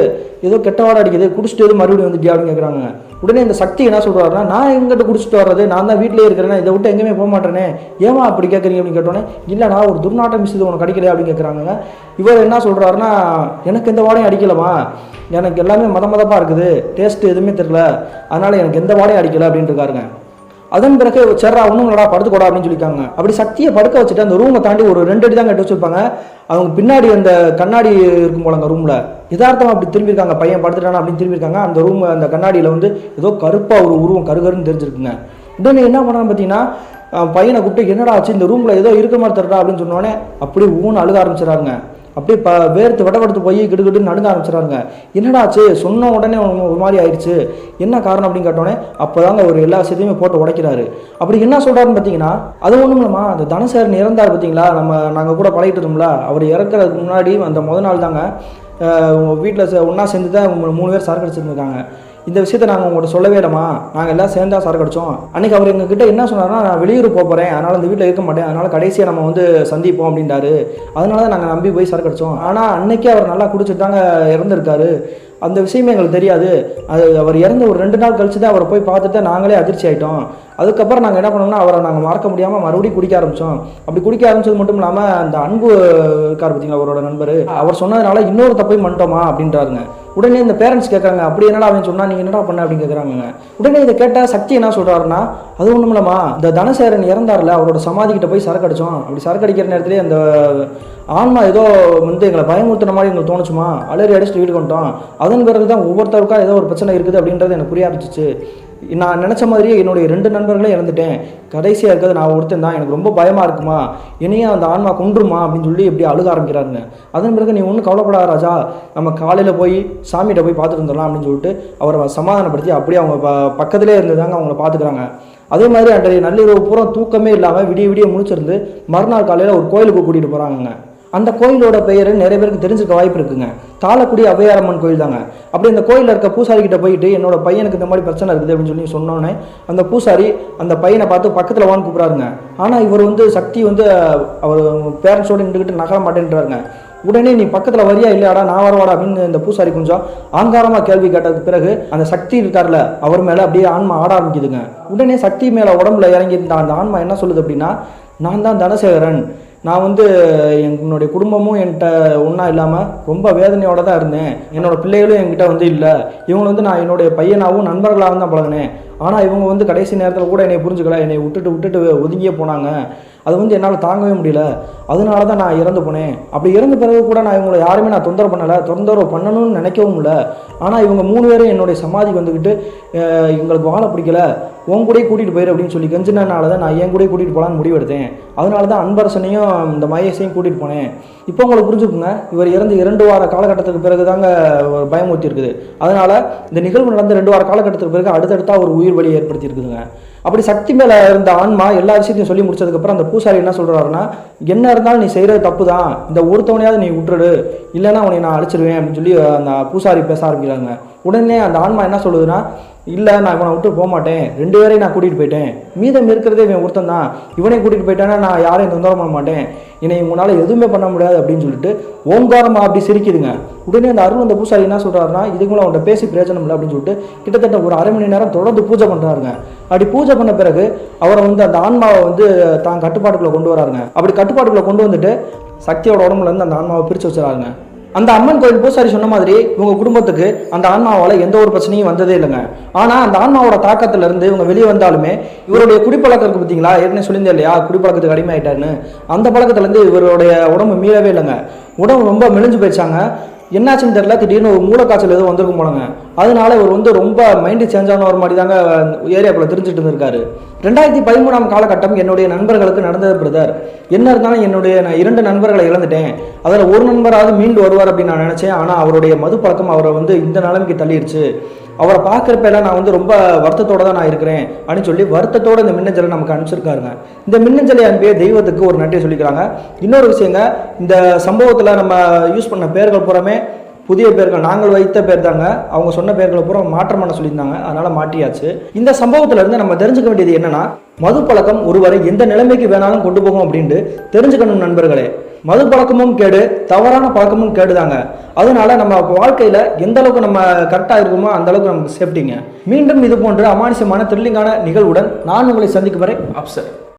ஏதோ கெட்ட வாடை அடிக்குது. குடிச்சிட்டு எதுவும் மறுபடியும் வந்துட்டியா? அப்படின்னு கேட்குறாங்க உடனே இந்த சக்தி என்ன சொல்கிறாருன்னா நான் எங்கிட்ட குடிச்சிட்டு வர்றது நான் தான் வீட்டிலே இருக்கிறேன் இதை விட்டு எங்கேயுமே போக மாட்டேனே ஏமா அப்படி கேட்குறீங்க அப்படின்னு கேட்டோன்னே இல்லை நான் ஒரு துர்நாட்டம் மிஸ் இது உனக்கு அடிக்கலையா? அப்படின்னு கேட்குறாங்க இவர் என்ன சொல்கிறாருன்னா எனக்கு எந்த வாடையும் அடிக்கலமா எனக்கு எல்லாமே மத மதப்பாக இருக்குது. டேஸ்ட் எதுவுமே தெரியல. அதனால் எனக்கு எந்த வாடையும் அடிக்கலை அப்படின்ட்டு இருக்காருங்க. அதன் பிறகு சரிடா ஒன்றும் இல்லடா படுத்துக்கூடா அப்படின்னு சொல்லியிருக்காங்க. அப்படி சக்தியை படுக்க வச்சுட்டு அந்த ரூமை தாண்டி ஒரு ரெண்டு அடி தான் கட்டி வச்சிருப்பாங்க. அவங்க பின்னாடி அந்த கண்ணாடி இருக்கும் போலங்க ரூமில் யதார்த்தமாக அப்படி திரும்பியிருக்காங்க பையன் படுத்துட்டானா அப்படின்னு திரும்பியிருக்காங்க அந்த ரூம் அந்த கண்ணாடியில் வந்து ஏதோ கருப்பாக ஒரு உருவம் கருகருன்னு தெரிஞ்சிருக்குங்க. உடனே என்ன பண்ணான்னு பார்த்தீங்கன்னா பையனை கூப்பிட்டு என்னடா ஆச்சு இந்த ரூமில் ஏதோ இருக்க மாதிரி தரடா அப்படின்னு சொன்னோடனே அப்படியே ஊன்னு அழுக ஆரம்பிச்சிடறாங்க அப்படியே ப வேர்த்து விடப்படுத்து போய் கிடுகிட்டு நடுங்க ஆரம்பிச்சிடறாங்க என்னடா ஆச்சு? சொன்ன உடனே ஒரு ஒரு மாதிரி ஆயிடுச்சு. என்ன காரணம்? அப்படின்னு கேட்டோடனே அப்போதாங்க அவர் எல்லா விஷயத்தையுமே போட்டு உடைக்கிறாரு. அப்படி என்ன சொல்கிறாருன்னு பார்த்தீங்கன்னா அது ஒன்றும் இல்லைம்மா அந்த தனசேரன் இறந்தார் பார்த்தீங்களா? நம்ம நாங்கள் கூட பழகிட்டு இருந்தோம்ல அவர் இறக்குறதுக்கு முன்னாடி அந்த முத நாள் தாங்க உங்கள் வீட்டில் ஒன்றா சேர்ந்து தான் மூணு பேர் சரக்கு அடிச்சிருந்துருக்காங்க. இந்த விஷயத்த நாங்கள் உங்கள்கிட்ட சொல்லவே இல்லைம்மா. நாங்கள் எல்லாம் சேர்ந்தா சரக்கு அடித்தோம் அன்றைக்கி அவர் எங்ககிட்ட என்ன சொன்னார்னா நான் வெளியூர் போக போகிறேன் அதனால் இந்த வீட்டில் இருக்க மாட்டேன். அதனால் கடைசியாக நம்ம வந்து சந்திப்போம் அப்படின்றாரு. அதனால தான் நாங்கள் நம்பி போய் சரக்கு அடித்தோம் ஆனால் அன்னைக்கே அவர் நல்லா குடிச்சிட்டு தாங்க இறந்துருக்காரு. அந்த விஷயமே எங்களுக்கு தெரியாது. அது அவர் இறந்து ஒரு ரெண்டு நாள் கழிச்சு தான் அவரை போய் பார்த்துட்டு நாங்களே அதிர்ச்சி ஆகிட்டோம் அதுக்கப்புறம் நாங்கள் என்ன பண்ணோம்னா அவரை நாங்கள் மறக்க முடியாமல் மறுபடியும் குடிக்க ஆரம்பித்தோம் அப்படி குடிக்க ஆரம்பிச்சது மட்டும் இல்லாமல் அந்த அன்பு இருக்கார் பார்த்தீங்களா அவரோட நண்பர்? அவர் சொன்னதுனால இன்னொரு தப்பையும் பண்ணிட்டோமா அப்படின்றாருங்க. உடனே இந்த பேரண்ட்ஸ் கேட்குறாங்க அப்படி என்னடா அவன் சொன்னா நீங்கள் என்னடா பண்ண அப்படின்னு கேட்குறாங்க உடனே இதை கேட்டால் சக்தி என்ன சொல்கிறாருன்னா அது ஒன்றும் இல்லைம்மா இந்த தனசேரன் இறந்தார்ல அவரோட சமாதி கிட்ட போய் சரக்கு அடித்தோம் அப்படி சரக்கு அடிக்கிற நேரத்துலேயே அந்த ஆன்மா ஏதோ வந்து எங்களை பயமுறுத்துன மாதிரி எங்களுக்கு தோணுச்சுமா அலறி அடிச்சுட்டு வீடு கொண்டோம் அதன் பிறகு தான் ஒவ்வொருத்தருக்கா ஏதோ ஒரு பிரச்சனை இருக்குது அப்படின்றது எனக்கு புரிய ஆரம்பிச்சிச்சு. நான் நினச்ச மாதிரியே என்னுடைய ரெண்டு நண்பர்களே இறந்துட்டேன். கடைசியாக இருக்கிறது நான் ஒருத்தன் தான். எனக்கு ரொம்ப பயமாக இருக்குமா? என்னையும் அந்த ஆன்மா கொன்றுமா? அப்படின்னு சொல்லி இப்படி அழுக ஆரம்பிக்கிறாருங்க. அதன் பிறகு நீ ஒன்றும் கவலைப்படாத ராஜா. நம்ம காலையில் போய் சாமிகிட்ட போய் பார்த்துட்டு வந்துடலாம் அப்படின்னு சொல்லிட்டு அவரை சமாதானப்படுத்தி அப்படியே அவங்க ப பக்கத்திலே இருந்ததாங்க அவங்கள பார்த்துக்கிறாங்க. அதே மாதிரி அன்றைய நள்ளிரவு பூரா தூக்கமே இல்லாமல் விடிய விடிய முடிச்சிருந்து மறுநாள் காலையில் ஒரு கோயிலுக்கு கூட்டிகிட்டு போகிறாங்கங்க அந்த கோயிலோட பெயர் நிறைய பேருக்கு தெரிஞ்சிருக்க வாய்ப்பு இருக்குங்க. தாளக்குடி அவ்வையாரம்மன் கோயில் தாங்க. அப்படி அந்த கோயிலில் இருக்க பூசாரி கிட்ட போயிட்டு என்னோட பையனுக்கு இந்த மாதிரி பிரச்சனை இருக்குது அப்படின்னு சொல்லி சொன்னோன்னே அந்த பூசாரி அந்த பையனை பார்த்து பக்கத்தில் வான்னு கூப்பிட்றாருங்க. ஆனால் இவர் வந்து சக்தி வந்து அவர் பேரண்ட்ஸோடு நின்றுக்கிட்டு நகர மாட்டேன்றாருங்க. உடனே நீ பக்கத்தில் வரியா இல்லையாடா நான் வரவாடா அப்படின்னு இந்த பூசாரி கொஞ்சம் ஆங்காரமாக கேள்வி கேட்டதுக்கு பிறகு அந்த சக்தி இருக்கார்ல அவர் மேலே அப்படியே ஆன்மா ஆட ஆரம்பிக்குதுங்க. உடனே சக்தி மேலே உடம்புல இறங்கி இருந்த அந்த ஆன்மா என்ன சொல்லுது அப்படின்னா நான் தான் தனசேகரன். நான் வந்து என்னுடைய குடும்பமும் என்கிட்ட ஒன்றா இல்லாமல் ரொம்ப வேதனையோடு தான் இருந்தேன். என்னோடய பிள்ளைகளும் என்கிட்ட வந்து இல்லை. இவங்க வந்து நான் என்னுடைய பையனாகவும் நண்பர்களாகவும் தான் பழகினேன். ஆனால் இவங்க வந்து கடைசி நேரத்தில் கூட என்னை புரிஞ்சுக்கல. என்னை விட்டுட்டு விட்டுட்டு ஒதுங்கியே போனாங்க. அது வந்து என்னால் தாங்கவே முடியல. அதனால தான் நான் இறந்து போனேன். அப்படி இறந்த பிறகு கூட நான் இவங்களை யாருமே நான் தொந்தரவு பண்ணலை. தொந்தரவு பண்ணணும்னு நினைக்கவும் இல்லை. ஆனால் இவங்க மூணு பேரும் என்னுடைய சமாதிக்கு வந்துக்கிட்டு எங்களுக்கு வாழ பிடிக்கல. உன் கூடயே கூட்டிகிட்டு போயிரு அப்படின்னு சொல்லி கஞ்சினால தான் நான் என் கூட கூட்டிகிட்டு போகலான்னு முடிவெடுத்தேன். அதனால தான் அன்பரசனையும் இந்த மகேஷையும் கூட்டிகிட்டு போனேன். இப்போ உங்களை புரிஞ்சுக்குங்க இவர் இறந்து இரண்டு வார காலகட்டத்துக்கு பிறகு தாங்க ஒரு இருக்குது அதனால் இந்த நிகழ்வு நடந்த ரெண்டு வார காலகட்டத்துக்கு பிறகு அடுத்தடுத்தா ஒரு உயிர் வழி ஏற்படுத்தி இருக்குதுங்க அப்படி சக்தி மேலே இருந்த ஆன்மா எல்லா விஷயத்தையும் சொல்லி முடிச்சதுக்கப்புறம் அந்த பூசாரி என்ன சொல்கிறாருன்னா என்ன இருந்தாலும் நீ செய்கிறது தப்பு தான் இந்த ஒருத்தவனையாவது நீ விட்டுடு இல்லைன்னா உன்னை நான் அழிச்சிருவேன். அப்படின்னு சொல்லி அந்த பூசாரி பேச ஆரம்பிக்கிறாங்க. உடனே அந்த ஆன்மா என்ன சொல்லுதுன்னா இல்லை நான் இவனை விட்டு போக மாட்டேன் ரெண்டு பேரையும் நான் கூட்டிகிட்டு போயிட்டேன். மீதம் இருக்கிறதே இவன் ஒருத்தன் தான். இவனையும் கூட்டிகிட்டு போயிட்டானா நான் யாரையும் தொந்தரம் பண்ண மாட்டேன். என்னை உங்களால் எதுவுமே பண்ண முடியாது அப்படின்னு சொல்லிட்டு ஓங்காரமாக அப்படி சிரிக்குதுங்க. உடனே அந்த அருண் அந்த பூசாரி என்ன சொல்கிறாருன்னா இதுக்கு அவன்கிட்ட பேசி பிரயோஜனம் இல்லை அப்படின்னு சொல்லிட்டு கிட்டத்தட்ட ஒரு அரை மணி நேரம் தொடர்ந்து பூஜை பண்ணுறாருங்க அப்படி பூஜை பண்ண பிறகு அவரை வந்து அந்த ஆன்மாவை வந்து தான் கட்டுப்பாட்டுக்குள்ளே கொண்டு வராருங்க. அப்படி கட்டுப்பாட்டுக்குள்ளே கொண்டு வந்துட்டு சக்தியோட உடம்புலேருந்து அந்த ஆன்மாவை பிரித்து வச்சுறாருங்க அந்த அம்மன் கோயில் பூசாரி சொன்ன மாதிரி இவங்க குடும்பத்துக்கு அந்த ஆன்மாவால் எந்த ஒரு பிரச்சனையும் வந்ததே இல்லைங்க. ஆனால் அந்த ஆன்மாவோட தாக்கத்துல இருந்து இவங்க வெளியே வந்தாலுமே இவருடைய குடிப்பழக்கம் இருக்கு பார்த்தீங்களா ஏற்கனவே சொல்லியிருந்தேன் இல்லையா? குடிப்பழக்கத்துக்கு அடிமையாயிட்டாருன்னு. அந்த பழக்கத்துலேருந்து இவருடைய உடம்பு மீளவே இல்லைங்க. உடம்பு ரொம்ப மெலிஞ்சு போயிடுச்சாங்க. என்னாச்சுன்னு தெரியல திடீர்னு ஒரு மூளைக்காய்ச்சல் எதுவும் வந்திருக்கும் போலங்க. அதனால இவர் வந்து ரொம்ப மைண்டு சேஞ்ச் ஆன ஒரு மாதிரி தாங்க ஏரியாக்குள்ள தெரிஞ்சுட்டு இருந்திருக்காரு. ரெண்டாயிரத்தி பதிமூணாம் காலகட்டம் என்னுடைய நண்பர்களுக்கு நடந்தது பிரதர் என்ன இருந்தாலும் என்னுடைய நான் இரண்டு நண்பர்களை இழந்துட்டேன். அதில் ஒரு நண்பராவது மீண்டு வருவார் அப்படின்னு நான் நினச்சேன். ஆனால் அவருடைய மது பழக்கம் அவரை வந்து இந்த நிலைமைக்கு தள்ளிடுச்சு. அவரை பார்க்குறப்பெல்லாம் நான் வந்து ரொம்ப வருத்தத்தோட தான் நான் இருக்கிறேன் அப்படின்னு சொல்லி வருத்தத்தோட இந்த மின்னஞ்சலை நமக்கு அனுப்பிச்சிருக்காருங்க. இந்த மின்னஞ்சலை அனுப்பிய தெய்வத்துக்கு ஒரு நன்றியை சொல்லிக்கிறாங்க. இன்னொரு விஷயங்க இந்த சம்பவத்தில் நம்ம யூஸ் பண்ண பேர்கள் பூராமே புதிய பேர்கள் நாங்கள் வைத்த பேர் தாங்க அவங்க சொன்ன பேர்களை பூரா மாற்றம் பண்ண சொல்லியிருந்தாங்க. அதனால மாட்டியாச்சு. இந்த சம்பவத்துலேருந்து நம்ம தெரிஞ்சுக்க வேண்டியது என்னன்னா மது பழக்கம் ஒருவரை எந்த நிலைமைக்கு வேணாலும் கொண்டு போகும் அப்படின்ட்டு தெரிஞ்சுக்கணும் நண்பர்களே. மது பழக்கமும் கேடு தவறான பழக்கமும் கேடுதாங்க. அதனால நம்ம வாழ்க்கையில எந்த அளவுக்கு நம்ம கரெக்டாக இருக்குமோ அந்த அளவுக்கு நமக்கு சேஃப்டிங்க மீண்டும் இது போன்ற அமானுஷமான த்ரில்லிங்கான நிகழ்வுடன் நான் உங்களை சந்திக்கும் வரை அப்சர்